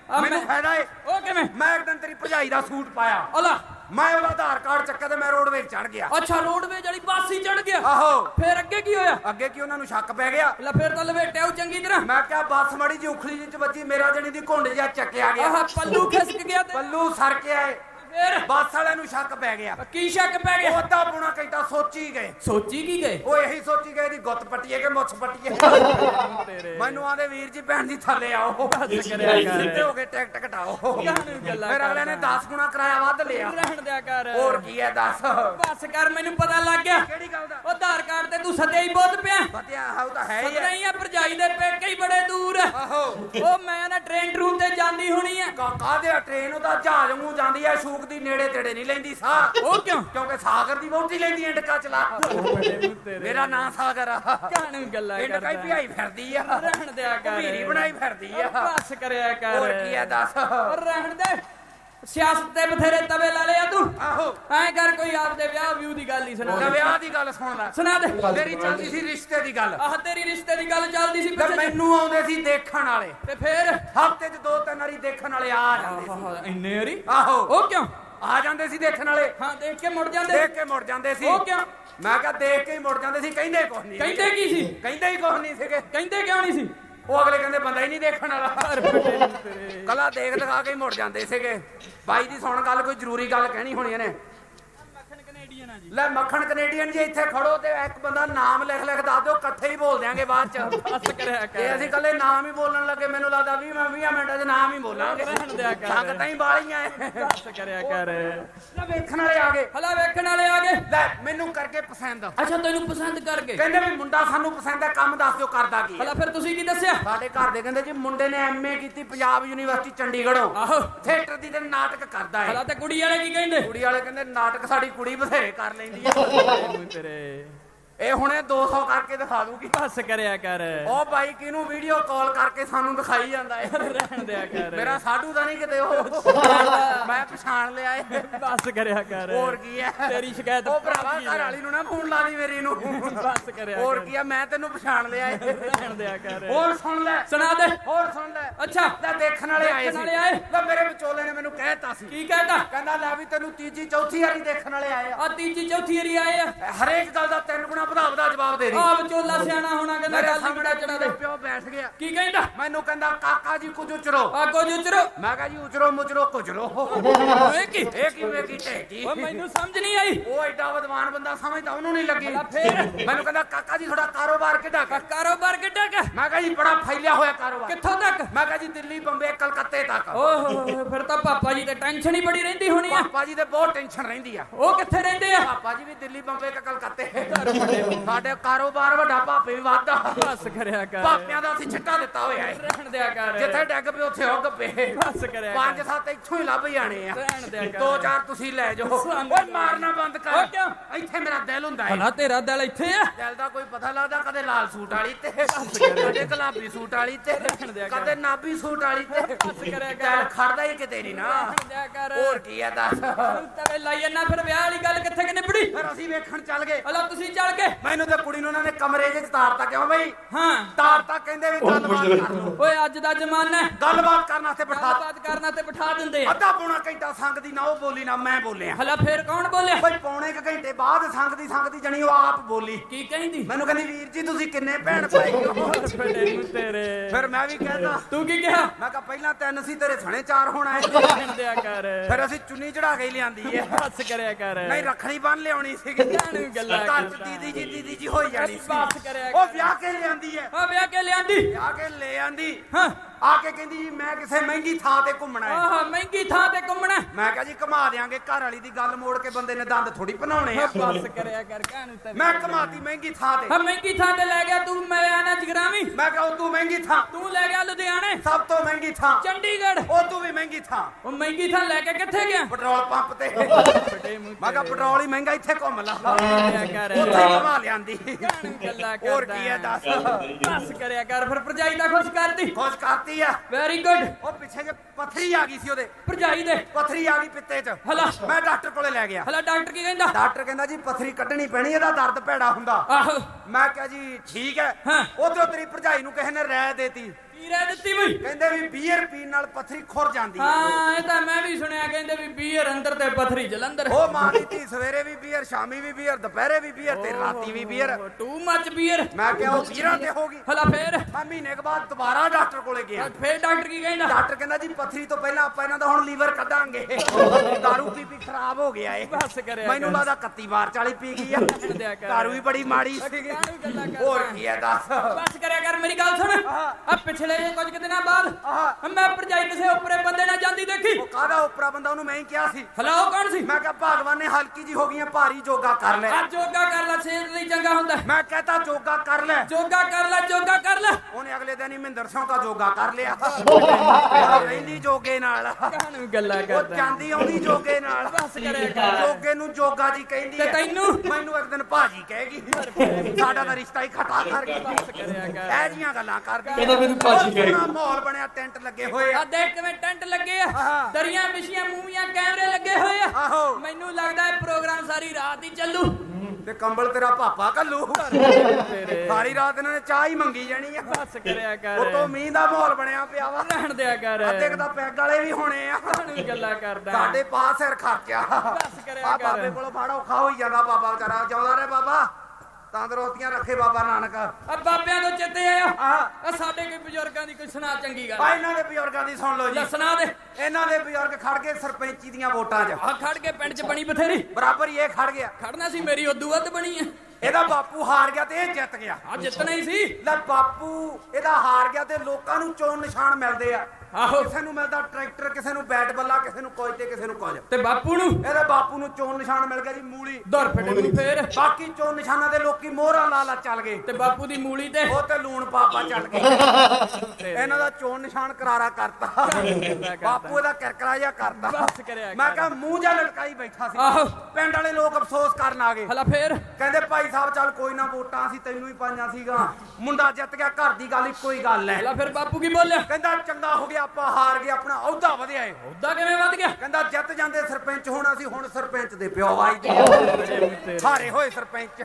ਆ ਮੈਨੂੰ ਫਾਇਦਾ ਏ। ਉਹ ਕਿਵੇਂ? ਮੈਂ ਇੱਕ ਦਿਨ ਤੇਰੀ ਭਜਾਈ ਦਾ ਸੂਟ ਪਾਇਆ। ਅਲਾ। ਮੈਂ ਉਹਦਾ ਆਧਾਰ ਕਾਰਡ ਚੱਕਿਆ ਤੇ ਮੈਂ ਰੋਡਵੇਜ ਚੜ ਗਿਆ। ਅੱਛਾ ਰੋਡਵੇਜ ਵਾਲੀ ਬੱਸ ਹੀ ਚੜ ਗਿਆ? ਆਹੋ। ਫੇਰ ਅੱਗੇ ਕੀ ਹੋਇਆ? ਅੱਗੇ ਕੀ ਉਹਨਾਂ ਨੂੰ ਸ਼ੱਕ ਪੈ ਗਿਆ? ਲੈ ਫੇਰ ਤਾਂ ਲਵੇਟਿਆ ਉਹ ਚੰਗੀ ਤਰ੍ਹਾਂ। ਮੈਂ ਕਿਹਾ ਬੱਸ ਮੜੀ ਜੀ ਉਖਲੀ ਜੀ ਚ ਵੱਜੀ ਮੇਰਾ ਜਣੀ ਦੀ ਘੁੰਡ ਜਿਹਾ ਚੱਕਿਆ ਗਿਆ। ਆਹ ਪੱਲੂ ਖਿਸਕ ਗਿਆ ਤੇ। ਪੱਲੂ ਸਰ ਕੇ ਆਏ। ਫੇਰ। ਬੱਸ ਵਾਲਿਆਂ ਨੂੰ ਸ਼ੱਕ ਪੈ ਗਿਆ। ਕੀ ਸ਼ੱਕ ਪੈ ਗਿਆ? ਉਹ ਅੱਧਾ ਪੂਣਾ ਘੰਟਾ ਸੋਚੀ ਗਏ। ਸੋਚੀ ਕੀ ਗਏ? ਉਹ ਇਹੀ ਸੋਚੀ ਗਏ ਦੀ ਗੁੱਤ ਪੱਟੀਏ ਕਿ ਮੁੱਛ ਪੱਟੀਏ। ਮੈਨੂੰ ਆਂਦੇ ਵੀਰ ਜੀ ਭੈਣ ਜੀ ਥੱਲੇ ਆਓ। ਕਰਿਆ ਕਰ। ਸਿੱਧੇ ਹੋ ਕੇ ਟਿਕਟ ਕਟਾਓ। ਕਾਹਨੂੰ ਗੱਲਾਂ ਫਿਰ ਅਗਲੇ ਨੇ 10 ਗੁਣਾ ਕਿਰਾਇਆ ਵੱਧ ਲਿਆ। ਰਹਿਣ ਦਿਆ ਕਰ। ਹੋਰ ਕੀ ਹੈ ਦੱਸ? ਬਸ ਕਰ ਮੈਨੂੰ ਪਤਾ ਲੱਗ ਗਿਆ। ਕਿਹੜੀ ਗੱਲ ਦਾ? ਉਹ ਆਧਾਰ ਕਾਰਡ ਤੇ ਤੂੰ ਸੱਦਿਆ ਹੀ ਬਹੁਤ ਪਿਆ। ਪਤਿਆ ਹਾਉ ਤਾਂ ਹੈ ਹੀ ਸੱਦਣਾ ਹੈ ਹੀ ਆ ਭਰਜਾਈ ਦੇ ਪੇਕੇ ਹੀ ਬੜੇ ਦੂਰ। ਆ ਆਹੋ। ਉਹ ਮੈਂ ਨਾ ਟ੍ਰੇਨ ਟਰੂਨ ਤੇ ਜਾਂਦੀ ਹੋਣੀ ਆ। ਕਾਕਾ ਦੇ ਟ੍ਰੇਨ ਉਹਦਾ ਜਹਾਜ਼ ਨੂੰ ਜਾਂਦੀ ਐ ਸ਼ੂਕ ਦੀ ਨੇੜੇ ਤੇੜੇ ਨਹੀਂ ਲੈਂਦੀ ਸਾਹ। ਉਹ ਕਿਉਂ? ਕਿਉਂਕਿ ਸਾਗਰ ਦੀ ਬਹੁਤੀ ਲੈਂਦੀ ਐ ਇੰਡਕਾ ਚਲਾ ਮੇਰਾ ਨਾਂ ਸਾਗਰ ਆ। ਕਾਹਨੂੰ ਗੱਲਾਂ ਇੰਡਕਾ ਹੀ ਕਰਦਾ ਭਿਆਈ ਫਿਰਦੀ ਆ। ਰਹਿਣ ਦਿਆ ਕਰ। ਭੀਰੀ ਬਣਾਈ ਫਿਰਦੀ ਆ। ਬਸ ਕਰਿਆ ਕਰ। ਹੋਰ ਕੀ ਆ ਦੱਸ। ਰਹਿਣ ਦੇ। ਸਿਆਸਤ ਤੇ ਬਥੇਰੇ ਤਵੇ ਲਾ ਲਿਆ ਤੂੰ। ਆਹੋ। ਐਂ ਕਰ ਕੋਈ ਆਪਦੇ ਵਿਆਹ ਵਿਊ ਦੀ ਗੱਲ ਹੀ ਸੁਣਾ ਤਾਂ ਵਿਆਹ ਦੀ ਗੱਲ ਸੁਣ ਲੈ। ਸੁਣਾ ਦੇ। ਮੇਰੀ ਚੱਲਦੀ ਸੀ ਰਿਸ਼ਤੇ ਦੀ ਗੱਲ। ਆਹ ਤੇਰੀ ਰਿਸ਼ਤੇ ਦੀ ਗੱਲ ਚੱਲਦੀ ਸੀ ਤੇ ਪਿੱਛੇ। ਮੈਨੂੰ ਆਉਂਦੇ ਸੀ ਦੇਖਣ ਵਾਲੇ। ਤੇ ਫੇਰ? ਹਫ਼ਤੇ 'ਚ ਦੋ ਤਿੰਨ ਵਾਰੀ ਦੇਖਣ ਵਾਲੇ ਆ ਜਾਂਦੇ ਸੀ। ਆਹ ਇੰਨੇ ਹਰੀ ਆਹੋ। ਉਹ ਕਿਉਂ? ਆ ਜਾਂਦੇ ਸੀ ਦੇਖਣ ਵਾਲੇ। ਹਾਂ ਦੇਖ ਕੇ ਮੁੜ ਜਾਂਦੇ। ਦੇਖ ਕੇ ਮੁੜ ਜਾਂਦੇ ਸੀ। ਉਹ ਕਿਉਂ? ਮੈਂ ਕਿਹਾ ਦੇਖ ਕੇ ਹੀ ਮੁੜ ਜਾਂਦੇ ਸੀ। ਕਹਿੰਦੇ ਕੁਝ ਨਹੀਂ ਕਹਿੰਦੇ ਕੀ ਸੀ? ਕਹਿੰਦੇ ਹੀ ਕੁਝ ਨਹੀਂ ਸੀਗੇ। ਕਹਿੰਦੇ ਕਿਉਂ ਨਹੀਂ ਸੀ? ਉਹ ਅਗਲੇ ਕਹਿੰਦੇ ਬੰਦਾ ਹੀ ਨਹੀਂ ਦੇਖਣ ਵਾਲਾ। ਕਲਾ ਦੇਖ ਦਿਖਾ ਕੇ ਹੀ ਮੁੜ ਜਾਂਦੇ ਸੀਗੇ। ਬਾਈ ਦੀ ਸੁਣ ਗੱਲ ਕੋਈ ਜ਼ਰੂਰੀ ਗੱਲ ਕਹਿਣੀ ਹੋਣੀ ਇਹਨੇ ਮੱਖਣ ਕੈਨੇਡੀਅਨ ਆ ਜੀ ਲੈ ਮੱਖਣ ਕੈਨੇਡੀਅਨ ਜੀ ਇੱਥੇ ਖੜੋ ਤੇ ਇੱਕ ਬੰਦਾ ਨਾਮ ਲਿਖ ਲਿਖ ਦੱਸ ਦਿਓ ਇਕੱਠੇ ਹੀ ਬੋਲ ਦਿਆਂਗੇ ਬਾਅਦ ਚ। ਬਸ ਕਰਿਆ ਜੇ ਕਰ ਅਸੀਂ ਕੱਲੇ ਨਾਮ ਹੀ ਬੋਲਣ ਲੱਗੇ ਮੈਨੂੰ ਲੱਗਦਾ 20 ਮੈਂ 20 ਮਿੰਟਾਂ 'ਚ ਨਾਮ ਹੀ ਬੋਲਾਂਗੇ। ਰਹਿਣ ਦਿਆ ਕਰ। ਸੰਗਤਾਂ ਹੀ ਬਾਲੀਆਂ ਐ। ਬਸ ਕਰਿਆ ਕਰ ਲੈ ਵੇਖਣ ਵਾਲੇ ਆ ਗਏ। ਹਲਾ ਵੇਖਣ ਵਾਲੇ ਆ ਗਏ। ਲੈ ਮੈਨੂੰ ਕਰਕੇ ਪਸੰਦ ਅੱਛਾ ਤੈਨੂੰ ਪਸੰਦ ਕਰ ਗਏ ਕਹਿੰਦੇ ਵੀ ਮੁੰਡਾ ਸਾਨੂੰ ਪਸੰਦ ਹੈ ਕੰਮ ਦੱਸ ਦਿਓ ਕਰਦਾ ਕੀ ਹਲਾ ਫਿਰ ਤੁਸੀਂ ਕੀ ਦੱਸਿਆ? ਸਾਡੇ ਘਰ ਦੇ ਕਹਿੰਦੇ ਜੀ ਮੁੰਡੇ ਨੇ ਐਮਏ ਕੀਤੀ ਪੰਜਾਬ ਯੂਨੀਵਰਸਿਟੀ ਚੰਡੀਗੜ੍ਹੋਂ। ਆਹੋ। ਥੀਏਟਰ ਦੀ ਤੇ ਨਾਟਕ ਕਰਦਾ ਹੈ ਹਲਾ ਤੇ ਕੁੜੀ ਵਾਲੇ ਕੀ ਕਹਿੰਦੇ? ਕੁੜੀ ਵਾਲੇ ਕਹਿੰਦੇ ਨਾਟਕ ਸਾਡੀ ਕੁੜੀ ਬਥੇਰੇ ਕਰ ਲੈਂਦੀ ਹੈ ਤੈਨੂੰ ਤੇਰੇ ਇਹ ਹੁਣੇ 200 ਕਰਕੇ ਦਿਖਾ ਦੂਗੀ ਬਸ ਕਰਿਆ ਕਰ। ਉਹ ਬਾਈ ਕਿਹਨੂੰ ਵੀਡੀਓ ਕਾਲ ਕਰਕੇ ਸਾਨੂੰ ਦਿਖਾਈ ਜਾਂਦਾ ਹੈ ਰਹਿਣ ਦਿਆ ਕਰ। ਮੇਰਾ ਸਾਡੂ ਦਾ ਨਹੀਂ ਕਿਤੇ ਉਹ ਮੈਂ ਪਛਾਣ ਲਿਆ ਏ। ਬਸ ਕਰਿਆ ਕਰ। ਹੋਰ ਕੀ ਹੈ ਤੇਰੀ ਸ਼ਿਕਾਇਤ ਉਹ ਭਰਾਵਾ ਘਰ ਵਾਲੀ ਨੂੰ ਨਾ ਫੋਨ ਲਾ ਦੀ ਮੇਰੀ ਨੂੰ। ਬਸ ਕਰਿਆ ਹੋਰ ਕੀ ਹੈ ਮੈਂ ਤੈਨੂੰ ਪਛਾਣ ਲਿਆ ਏ। ਰਹਿਣ ਦਿਆ ਕਰ। ਹੋਰ ਸੁਣ ਲੈ। ਸੁਣਾ ਦੇ। ਹੋਰ ਸੁਣ ਲੈ। ਅੱਛਾ। ਲੈ ਦੇਖਣ ਵਾਲੇ ਆਏ ਸੀ? ਲੈ ਮੇਰੇ ਵਿਚੋਲੇ ਨੇ ਮੈਨੂੰ ਕਹਿਤਾ ਸੀ। ਕੀ ਕਹਿੰਦਾ ਕਹਿੰਦਾ ਲੈ ਵੀ ਤੈਨੂੰ ਤੀਜੀ ਚੌਥੀ ਵਾਰੀ ਦੇਖਣ ਵਾਲੇ ਆਏ ਆ। ਆ ਤੀਜੀ ਚੌਥੀ ਵਾਰੀ ਆਏ ਆ। ਹਰੇਕ ਗੱਲ ਦਾ ਤਿੰਨ ਗੁਣਾ ਵਧਾ ਵਧਾ ਜਵਾਬ ਦੇ ਦੇ ਆ ਵਿਚੋਲਾ ਸਿਆਣਾ ਹੋਣਾ ਕਹਿੰਦਾ ਗੱਲ ਬੜਾ ਚੜਾ ਦੇ ਪਿਓ ਬੈਠ ਗਿਆ। ਕੀ ਕਹਿੰਦਾ? ਮੈਨੂੰ ਕਹਿੰਦਾ ਕਾਕਾ ਜੀ ਕੁਝ ਉਚਰੋ। ਆ ਕੁਝ ਉਚਰੋ। ਮੈਂ ਕਿਹਾ ਜੀ ਉਚਰੋ ਮੁਚਰੋ ਕੁਚਰੋ ਓਏ ਕੀ? ਇਹ ਕਿਵੇਂ ਕੀ ਢੇਕੀ ਓਏ ਮੈਨੂੰ ਸਮਝ ਨਹੀਂ ਆਈ। ਉਹ ਐਡਾ ਵਿਦਵਾਨ ਬੰਦਾ ਸਮਝਦਾ ਉਹਨੂੰ ਨਹੀਂ ਲੱਗੀ। ਫੇਰ। ਮੈਨੂੰ ਕਹਿੰਦਾ ਕਾਕਾ ਜੀ ਤੁਹਾਡਾ ਕਾਰੋਬਾਰ ਕਿੱਡਾ ਕੁ? ਕਾਰੋਬਾਰ ਕਿੱਡਾ ਕਾ? ਮੈਂ ਕਿਹਾ ਜੀ ਬੜਾ ਫੈਲਿਆ ਹੋਇਆ ਕਾਰੋਬਾਰ। ਕਿੱਥੋਂ ਤੱਕ? ਮੈਂ ਕਿਹਾ ਜੀ ਦਿੱਲੀ ਬੰਬੇ ਕਲਕੱਤੇ ਤੱਕ। ਓਹ ਫਿਰ ਤਾਂ ਪਾਪਾ ਜੀ ਤੇ ਟੈਨਸ਼ਨ ਹੀ ਬੜੀ ਰਹਿੰਦੀ ਹੋਣੀ ਆ। ਪਾਪਾ ਜੀ ਤੇ ਬਹੁਤ ਟੈਨਸ਼ਨ ਰਹਿੰਦੀ ਆ। ਉਹ ਕਿੱਥੇ ਰਹਿੰਦੇ ਆ? ਪਾਪਾ ਜੀ ਵੀ ਦਿੱਲੀ ਬੰਬੇ ਕਲਕੱਤੇ। ਸਾਡੇ ਕਾਰੋਬਾਰ ਵੱਡਾ ਭਾਪੇ ਵੀ ਵਾਧਾ ਬਸ ਕਰਿਆ ਕਰ। ਪਾਪਿਆਂ ਦਾ ਅਸੀਂ ਛਿੱਟਾ ਦਿੱਤਾ ਹੋਇਆ ਹੈ ਰਹਿਣ ਦਿਆ ਕਰ। ਜਿੱਥੇ ਡੱਗ ਪਏ ਉੱਥੇ ਉੱਗ ਪਏ। ਬਸ ਕਰਿਆ ਕਰ। ਪੰਜ ਸੱਤ ਇੱਥੋਂ ਹੀ ਲੱਭ ਜਾਣੇ ਆ। ਰਹਿਣ ਦਿਆ ਕਰ। ਦੋ ਚਾਰ ਤੁਸੀਂ ਲੈ ਜਾਓ। ਓਏ ਮਾਰਨਾ ਬੰਦ ਓ ਕਰ ਕਿਉਂ? ਇੱਥੇ ਮੇਰਾ ਦਿਲ ਹੁੰਦਾ ਹੈ ਭਲਾ ਤੇਰਾ ਦਿਲ ਇੱਥੇ ਆ। ਦਿਲ ਦਾ ਕੋਈ ਪਤਾ ਲੱਗਦਾ ਕਦੇ ਲਾਲ ਸੂਟ ਵਾਲੀ ਤੇ ਕਦੇ ਗੁਲਾਬੀ ਸੂਟ ਵਾਲੀ ਤੇ ਰਹਿਣ ਦਿਆ ਕਰ। ਕਦੇ ਨਾਬੀ ਸੂਟ ਵਾਲੀ ਤੇ। ਬਸ ਕਰਿਆ ਕਰ। ਖੜਦਾ ਹੀ ਕਿਤੇ ਨਹੀਂ ਨਾ। ਰਹਿਣ ਦਿਆ ਕਰ। ਹੋਰ ਕੀ ਆ ਦੱਸ। ਤੂੰ ਤਵੇ ਲਾਈ ਜੰਨਾ ਫਿਰ ਵਿਆਹ ਵਾਲੀ ਗੱਲ ਕਿੱਥੇ ਕਿ ਨਿਬੜੀ? ਫਿਰ ਅਸੀਂ ਵੇਖਣ ਚੱਲ ਗਏ। ਹਲਾ ਤੁਸੀਂ ਚੱਲ ਕੇ ਮੈਨੂੰ ਤੇ ਕੁੜੀ ਨੂੰ ਉਹਨਾਂ ਨੇ ਕਮਰੇ 'ਚ ਤਾਰਤਾ ਕਿਉਂ ਬਈ? ਹਾਂ। ਤਾਰਤਾ ਕਹਿੰਦੇ ਵੀ ਗੱਲਬਾਤ ਕਰ। ਲਓ ਓਏ ਅੱਜ ਦਾ ਜ਼ਮਾਨਾ ਹੈ। ਗੱਲਬਾਤ ਕਰਨ ਵਾਸਤੇ ਬਿਠਾ ਗੱਲਬਾਤ ਕਰਨਾ ਤੇ ਬਿਠਾ ਦਿੰਦੇ ਆ। ਅੱਧਾ ਪੌਣਾ ਘੰਟਾ ਸੰਗ ਦੀ ਨਾ ਉਹ ਬੋਲੀ ਨਾ ਮੈਂ ਬੋਲਿਆ। ਹਲਾ ਫੇਰ ਕੌਣ ਬੋਲਿਆ? ਬਈ ਪੌਣੇ ਕੁ ਘੰਟੇ ਬਾਅਦ ਸੰਗ ਦੀ ਸੰਗ ਦੀ ਜਣੀ ਉਹ ਆਪ ਬੋਲੀ। ਕੀ ਕਹਿੰਦੀ? ਮੈਨੂੰ ਕਹਿੰਦੀ ਵੀਰ ਜੀ ਤੁਸੀਂ ਕਿੰਨੇ ਭੈਣ ਭਾਈ ਹੋ? ਫੜੇ ਨੂੰ ਤੇਰੇ। ਫਿਰ ਮੈਂ ਵੀ ਕਹਿੰਦਾ ਤੂੰ ਕੀ ਕਿਹਾ? ਮੈਂ ਕਿਹਾ ਪਹਿਲਾਂ ਤਿੰਨ ਸੀ ਤੇਰੇ ਸਣੇ ਚਾਰ ਹੋਣਾ ਹੈ। ਰਹਿਣ ਦਿਆ ਕਰ। ਫਿਰ ਅਸੀਂ ਚੁੰਨੀ ਚੜਾ ਕੇ ਹੀ ਲਿਆਂਦੀ ਹੈ। ਬਸ ਕਰਿਆ ਕਰ। ਨਹੀਂ ਰੱਖਣੀ ਬੰਨ ਲਿਆਉਣੀ ਸੀਗੀ। ਨੂੰ ਗੱਲਾਂ ਘਰ ਚ। ਦੀਦੀ ਜੀ ਦੀਦੀ ਜੀ ਹੋਈ ਜਾਣੀ ਸੀ। ਕਰਿਆ ਉਹ। ਵਿਆਹ ਕੇ ਲਿਆਂਦੀ ਹੈ। ਆ ਵਿਆਹ ਕੇ ਲਿਆਂਦੀ। ਵਿਆਹ ਕੇ ਲੈ ਆਂਦੀ ਹਾਂ। ਆ ਕੇ ਕਹਿੰਦੀ ਜੀ ਮੈਂ ਕਿਸੇ ਮਹਿੰਗੀ ਥਾਂ ਤੇ ਘੁੰਮਣਾ ਹੈ। ਆਹ ਮਹਿੰਗੀ ਥਾਂ ਤੇ ਘੁੰਮਣਾ ਮੈਂ ਕਿਹਾ ਜੀ ਘੁਮਾ ਦਿਆਂਗੇ ਘਰ ਵਾਲੀ ਦੀ ਗੱਲ ਮੋੜ ਕੇ ਬੰਦੇ ਨੇ ਦੰਦ ਥੋੜੀ ਭਨਾਉਣੇ ਆ। ਬਸ ਕਰਿਆ ਕਰ ਕਾਹਨੂੰ ਤੇ ਮੈਂ ਘਮਾਤੀ ਮਹਿੰਗੀ ਥਾਂ ਤੇ। ਹਾਂ ਮਹਿੰਗੀ ਥਾਂ ਤੇ ਲੈ ਗਿਆ ਤੂੰ ਮੈਂ ਆਣਾ ਜਗਰਾਵੀ। ਮੈਂ ਕਿਹਾ ਤੂੰ ਮਹਿੰਗੀ ਥਾਂ। ਤੂੰ ਲੈ ਗਿਆ ਲੁਧਿਆਣੇ। ਸਭ ਤੋਂ ਮਹਿੰਗੀ ਥਾਂ। ਚੰਡੀਗੜ੍ਹ। ਉਹ ਤੂੰ ਵੀ ਮਹਿੰਗੀ ਥਾਂ। ਉਹ ਮਹਿੰਗੀ ਥਾਂ ਲੈ ਕੇ ਕਿੱਥੇ ਗਿਆ? ਪੈਟਰੋਲ ਪੰਪ ਤੇ। ਮੈਂ ਕਿਹਾ ਪੈਟਰੋਲ ਹੀ ਮਹਿੰਗਾ ਇੱਥੇ ਘੁੰਮ ਲਾ। ਕਰ। ਉੱਥੇ ਘੁਮਾ ਲਿਆਂਦੀ। ਕਾਹਨੂੰ ਗੱਲਾਂ ਕਰਦਾ ਹੋਰ ਕੀ ਹੈ ਦੱਸ। ਬਸ ਕਰਿਆ ਕਰ ਫਿਰ ਭਰਜਾਈ ਦਾ ਖੁਸ਼ ਕਰਦੀ। ਖੁਸ਼ ਕਰਤੀ ਆ। ਵੈਰੀ ਗੁੱਡ ਉਹ ਪਿੱਛੇ ਜੇ ਪੱਥਰੀ ਆ ਗਈ ਸੀ ਉਹਦੇ। ਭਰਜਾਈ ਦੇ। ਪੱਥਰੀ ਆ ਗਈ ਪਿੱਤੇ 'ਚ। ਹਲਾ। ਮੈਂ ਡਾਕਟਰ ਕੋਲੇ ਲੈ ਗਿਆ। ਹਲਾ ਡਾਕਟਰ ਕੀ ਕਹਿੰਦਾ? ਡਾਕਟਰ ਕਹਿੰਦਾ ਜੀ ਪੱਥਰੀ ਕੱਢਣੀ ਪੈਣੀ ਇਹਦਾ ਦਰਦ ਭੈੜਾ ਹੁੰਦਾ। ਆਹੋ। ਮੈਂ ਕਿਹਾ ਜੀ ਠੀਕ ਹੈ। ਉਧਰੋਂ ਤੇਰੀ ਭਰਜਾਈ ਨੂੰ ਕਿਸੇ ਨੇ ਰਹਿ ਦੇਤੀ। ਕੀ ਰਹਿ ਦਿੱਤੀ ਬਈ। ਕਹਿੰਦੇ ਵੀ ਬੀਅਰ ਪੀਣ ਨਾਲ ਪੱਥਰੀ ਖੁਰ ਜਾਂਦੀ ਹੈ ਹਾਂ ਇਹ ਤਾਂ ਮੈਂ ਵੀ ਸੁਣਿਆ ਕਹਿੰਦੇ ਵੀ ਬੀਅਰ ਅੰਦਰ ਤੇ ਪਥਰੀ ਜਲੰਧਰ। ਉਹ ਮਾਂ ਦੀ ਧੀ ਸਵੇਰੇ ਵੀ ਬੀਅਰ ਸ਼ਾਮੀ ਵੀ ਬੀਅਰ ਦੁਪਹਿਰੇ ਵੀ ਬੀਅਰ ਤੇ ਰਾਤੀ ਵੀ ਬੀਅਰ ਟੂ ਮੱਚ ਬੀਅਰ ਮੈਂ ਕਿਹਾ ਉਹ ਬੀਅਰਾਂ ਤੇ ਹੋ ਗਈ। ਹਲਾ ਫੇਰ। ਮੈਂ ਮਹੀਨੇ ਕੁ ਬਾਅਦ ਦੁਬਾਰਾ ਡਾਕਟਰ ਕੋਲੇ ਗਿਆ। ਫੇਰ ਡਾਕਟਰ ਕੀ ਕਹਿੰਦਾ? ਡਾਕਟਰ ਕਹਿੰਦਾ ਜੀ ਪੱਥਰੀ ਤੋਂ ਪਹਿਲਾਂ ਆਪਾਂ ਇਹਨਾਂ ਦਾ ਹੁਣ ਲੀਵਰ ਕੱਢਾਂਗੇ। ਦਾਰੂ ਪੀ ਪੀ ਖਰਾਬ ਹੋ ਗਿਆ ਏ। ਬਸ ਕਰਿਆ ਮੈਨੂੰ ਕਰ। ਲੱਗਦਾ 31 ਵਾਰ 40 ਪੀ ਗਈ ਆ। ਦਿਆ ਕਰ। ਦਾਰੂ ਵੀ ਬੜੀ ਮਾੜੀ ਸੀਗੀ? ਹੋਰ ਕੀ ਹੈ ਦੱਸ। ਬਸ ਕਰਿਆ ਕਰ ਮੇਰੀ ਗੱਲ ਸੁਣ। ਆ ਪਿਛਲੇ ਕੁਝ ਕੁ ਦਿਨਾਂ ਬਾਅਦ। ਆਹ। ਮੈਂ ਭਰਜਾਈ ਕਿਸੇ ਉੱਪਰੇ ਬੰਦੇ ਨਾਲ ਜਾਂਦੀ ਦੇਖੀ। ਉਹ ਕਾਹਦਾ ਉਪਰਾ ਬੰਦਾ ਉਹਨੂੰ ਮੈਂ ਹੀ ਕਿਹਾ ਸੀ। ਹਲਾਓ ਕੌਣ ਸੀ? ਮੈਂ ਕਿਹਾ ਭਗਵਾਨ ਨੇ ਹਲਕੀ ਜੀ ਹੋ ਗਈਆਂ ਭਾਰੀ ਜੋਗਾ ਕਰ ਲੈ। ਆ ਜੋਗਾ ਕਰ ਲੈ ਸਿਹਤ ਲਈ ਚੰਗਾ ਹੁੰਦਾ ਮੈਂ ਕਹਤਾ ਜੋਗਾ ਕਰ ਲੈ। ਜੋਗਾ ਕਰ ਲੈ ਜੋਗਾ ਕਰ ਲੈ। ਉਹਨੇ ਅਗਲੇ ਦਿਨ ਹੀ ਮਹਿੰਦਰ ਸਿੰਘ ਦਾ ਜੋਗਾ ਕਰ ਲਿਆ। ਰਹਿੰਦੀ ਜੋਗੇ ਨਾਲ। ਕਾਹਨੂੰ ਗੱਲਾਂ ਉਹ ਕਰਦਾ। ਜਾਂਦੀ ਆਉਂਦੀ ਜੋਗੇ ਨਾਲ। ਬਸ ਕਰਿਆ ਕਰ। ਜੋਗੇ ਨੂੰ ਜੋਗਾ ਜੀ ਕਹਿੰਦੀ ਤੇ ਹੈ। ਤੈਨੂੰ? ਮੈਨੂੰ ਇੱਕ ਦਿਨ ਭਾਜੀ ਕਹੇਗੀ ਸਾਡਾ ਤਾਂ ਰਿਸ਼ਤਾ ਹੀ ਖਟਾ ਕਰ ਗਈ ਬਸ ਕਰਿਆ ਕਰ। ਇਹ ਜੀਆਂ ਗੱਲਾਂ ਕਰਦੀ ਕਹਿੰਦਾ ਮੈਨੂੰ ਭਾਜੀ ਕਹੇਗੀ। ਸੋਹਣਾ ਮਾਹੌਲ ਬਣਿਆ ਟੈਂਟ ਲੱਗੇ ਹੋਏ ਆ। ਆ ਦੇਖ ਕਿਵੇਂ ਟੈਂਟ ਲੱਗੇ ਆ। ਹਾਂ। ਦਰੀਆਂ ਵਿਛੀਆਂ ਮੂਵੀਆਂ ਕੈਮਰੇ ਲੱਗੇ ਹੋਏ ਆ। ਆਹੋ। ਮੈਨੂੰ ਲੱਗਦਾ ਇਹ ਪ੍ਰੋਗਰਾਮ ਸਾਰੀ ਰਾਤ ਹੀ ਚੱਲੂ। ਤੇ ਕੰਬਲ ਤੇਰਾ ਪਾਪਾ ਕੱਲੂ ਤੇਰੇ ਸਾਰੀ ਰਾਤ ਇਹਨਾਂ ਨੇ ਚਾਹ ਹੀ ਮੰਗੀ ਜਾਣੀ ਆ। ਬਸ ਕਰਿਆ ਕਰ। ਉਤੋਂ ਮੀਂਹ ਦਾ ਮਾਹੌਲ ਬਣਿਆ ਪਿਆ ਵਾ। ਰਹਿਣ ਦਿਆ ਕਰ। ਅੱਧੇ ਕੁ ਤਾਂ ਪੈਗ ਵਾਲੇ ਵੀ ਹੋਣੇ ਆ। ਕਾਹਨੂੰ ਗੱਲਾਂ ਕਰਦਾ। ਸਾਡੇ ਪਾਸ ਸਿਰ ਖਰਚਿਆ ਬਸ ਕਰਿਆ ਆ ਕਰ। ਬਾਬੇ ਕੋਲੋਂ ਬਾੜਾ ਔਖਾ ਹੋਈ ਜਾਂਦਾ ਬਾਬਾ ਵਿਚਾਰਾ। ਜਿਉਂਦਾ ਰਹੇ ਬਾਬਾ। ਤੰਦਰੁਸਤੀਆਂ ਰੱਖੇ ਬਾਬਾ ਨਾਨਕ। ਆ ਬਾਬਿਆਂ ਤੋਂ ਚਿੱਤੇ ਆਇਆ। ਆ ਸਾਡੇ ਕੋਈ ਬਜ਼ੁਰਗਾਂ ਦੀ ਕੋਈ ਸੁਣਾ ਚੰਗੀ ਗੱਲ। ਆ ਇਹਨਾਂ ਦੇ ਬਜ਼ੁਰਗਾਂ ਦੀ ਸੁਣ ਲਓ ਜੀ। ਸੁਣਾ ਦੇ। ਇਹਨਾਂ ਦੇ ਬਜ਼ੁਰਗ ਖੜ ਗਏ ਸਰਪੰਚੀ ਦੀਆਂ ਵੋਟਾਂ 'ਚ। ਆ ਖੜ ਕੇ ਪਿੰਡ 'ਚ ਬਣੀ ਬਥੇਰੀ। ਬਰਾਬਰ ਹੀ ਇਹ ਖੜ ਗਿਆ। ਖੜਨਾ ਸੀ ਮੇਰੀ ਉਦੋਂ ਵੱਧ ਬਣੀ ਆ। ਇਹਦਾ ਬਾਪੂ ਹਾਰ ਗਿਆ ਤੇ ਇਹ ਜਿੱਤ ਗਿਆ। ਆ ਜਿੱਤਣਾ ਹੀ ਸੀ। ਲੈ ਬਾਪੂ ਇਹਦਾ ਹਾਰ ਗਿਆ ਤੇ ਲੋਕਾਂ ਨੂੰ ਚੋਣ ਨਿਸ਼ਾਨ ਮਿਲਦੇ ਆ। ਆਹੋ। ਕਿਸੇ ਨੂੰ ਮਿਲਦਾ ਟਰੈਕਟਰ ਕਿਸੇ ਨੂੰ ਬੈਟ ਬੱਲਾ ਕਿਸੇ ਨੂੰ ਕੁਝ ਤੇ ਕਿਸੇ ਨੂੰ ਕੁਝ ਤੇ ਬਾਪੂ ਨੂੰ? ਇਹਦੇ ਬਾਪੂ ਨੂੰ ਚੋਣ ਨਿਸ਼ਾਨ ਮਿਲ ਗਿਆ ਜੀ ਮੂਲੀ। ਦਰ ਫਟੇ ਨੂੰ ਫੇਰ। ਬਾਕੀ ਚੋਣ ਨਿਸ਼ਾਨਾਂ ਦੇ ਲੋਕੀ ਮੋਹਰਾਂ ਲਾ ਲਾ ਚੱਲ ਗਏ। ਤੇ ਬਾਪੂ ਦੀ ਮੂਲੀ ਤੇ? ਉਹ ਤੇ ਲੂਣ ਪਾਪਾ ਚੱਲ ਗਏ। ਇਹਨਾਂ ਦਾ ਚੋਣ ਨਿਸ਼ਾਨ ਕਰਾਰਾ ਕਰਤਾ। ਬਾਪੂ ਇਹਦਾ ਕਿਰਕਰਾ ਜਿਹਾ ਕਰਤਾ ਬਸ ਕਰਿਆ ਮੈਂ। ਕਿਹਾ ਮੂੰਹ ਜਿਹਾ ਲਟਕਾਈ ਬੈਠਾ ਸੀ। ਆਹੋ। ਪਿੰਡ ਵਾਲੇ ਲੋਕ ਅਫਸੋਸ ਕਰਨ ਆ ਗਏ। ਹਲਾ ਫੇਰ? ਕਹਿੰਦੇ ਭਾਈ ਸਾਹਿਬ ਚੱਲ ਕੋਈ ਨਾ ਵੋਟਾਂ ਅਸੀਂ ਤੈਨੂੰ ਹੀ ਪਾਈਆਂ ਸੀਗਾ। ਮੁੰਡਾ ਜਿੱਤ ਗਿਆ ਘਰ ਦੀ ਗੱਲ ਇੱਕੋ ਹੀ ਗੱਲ ਹੈ। ਹਲਾ ਫਿਰ ਬਾਪੂ ਕੀ ਬੋਲਿਆ? ਕਹਿੰਦਾ ਚੰਗਾ ਹੋ ਗਿਆ ਆਪਾਂ ਹਾਰ ਗਏ ਆਪਣਾ ਅਹੁਦਾ ਵਧਿਆ ਏ। ਉਦਾਂ ਕਿਵੇਂ ਵੱਧ ਗਿਆ? ਕਹਿੰਦਾ ਜਿੱਤ ਜਾਂਦੇ ਸਰਪੰਚ ਹੋਣਾ ਸੀ ਹੁਣ ਸਰਪੰਚ ਦੇ ਪਿਓ ਆਈ ਤੇਰੇ। ਹਾਰੇ ਹੋਏ ਸਰਪੰਚ।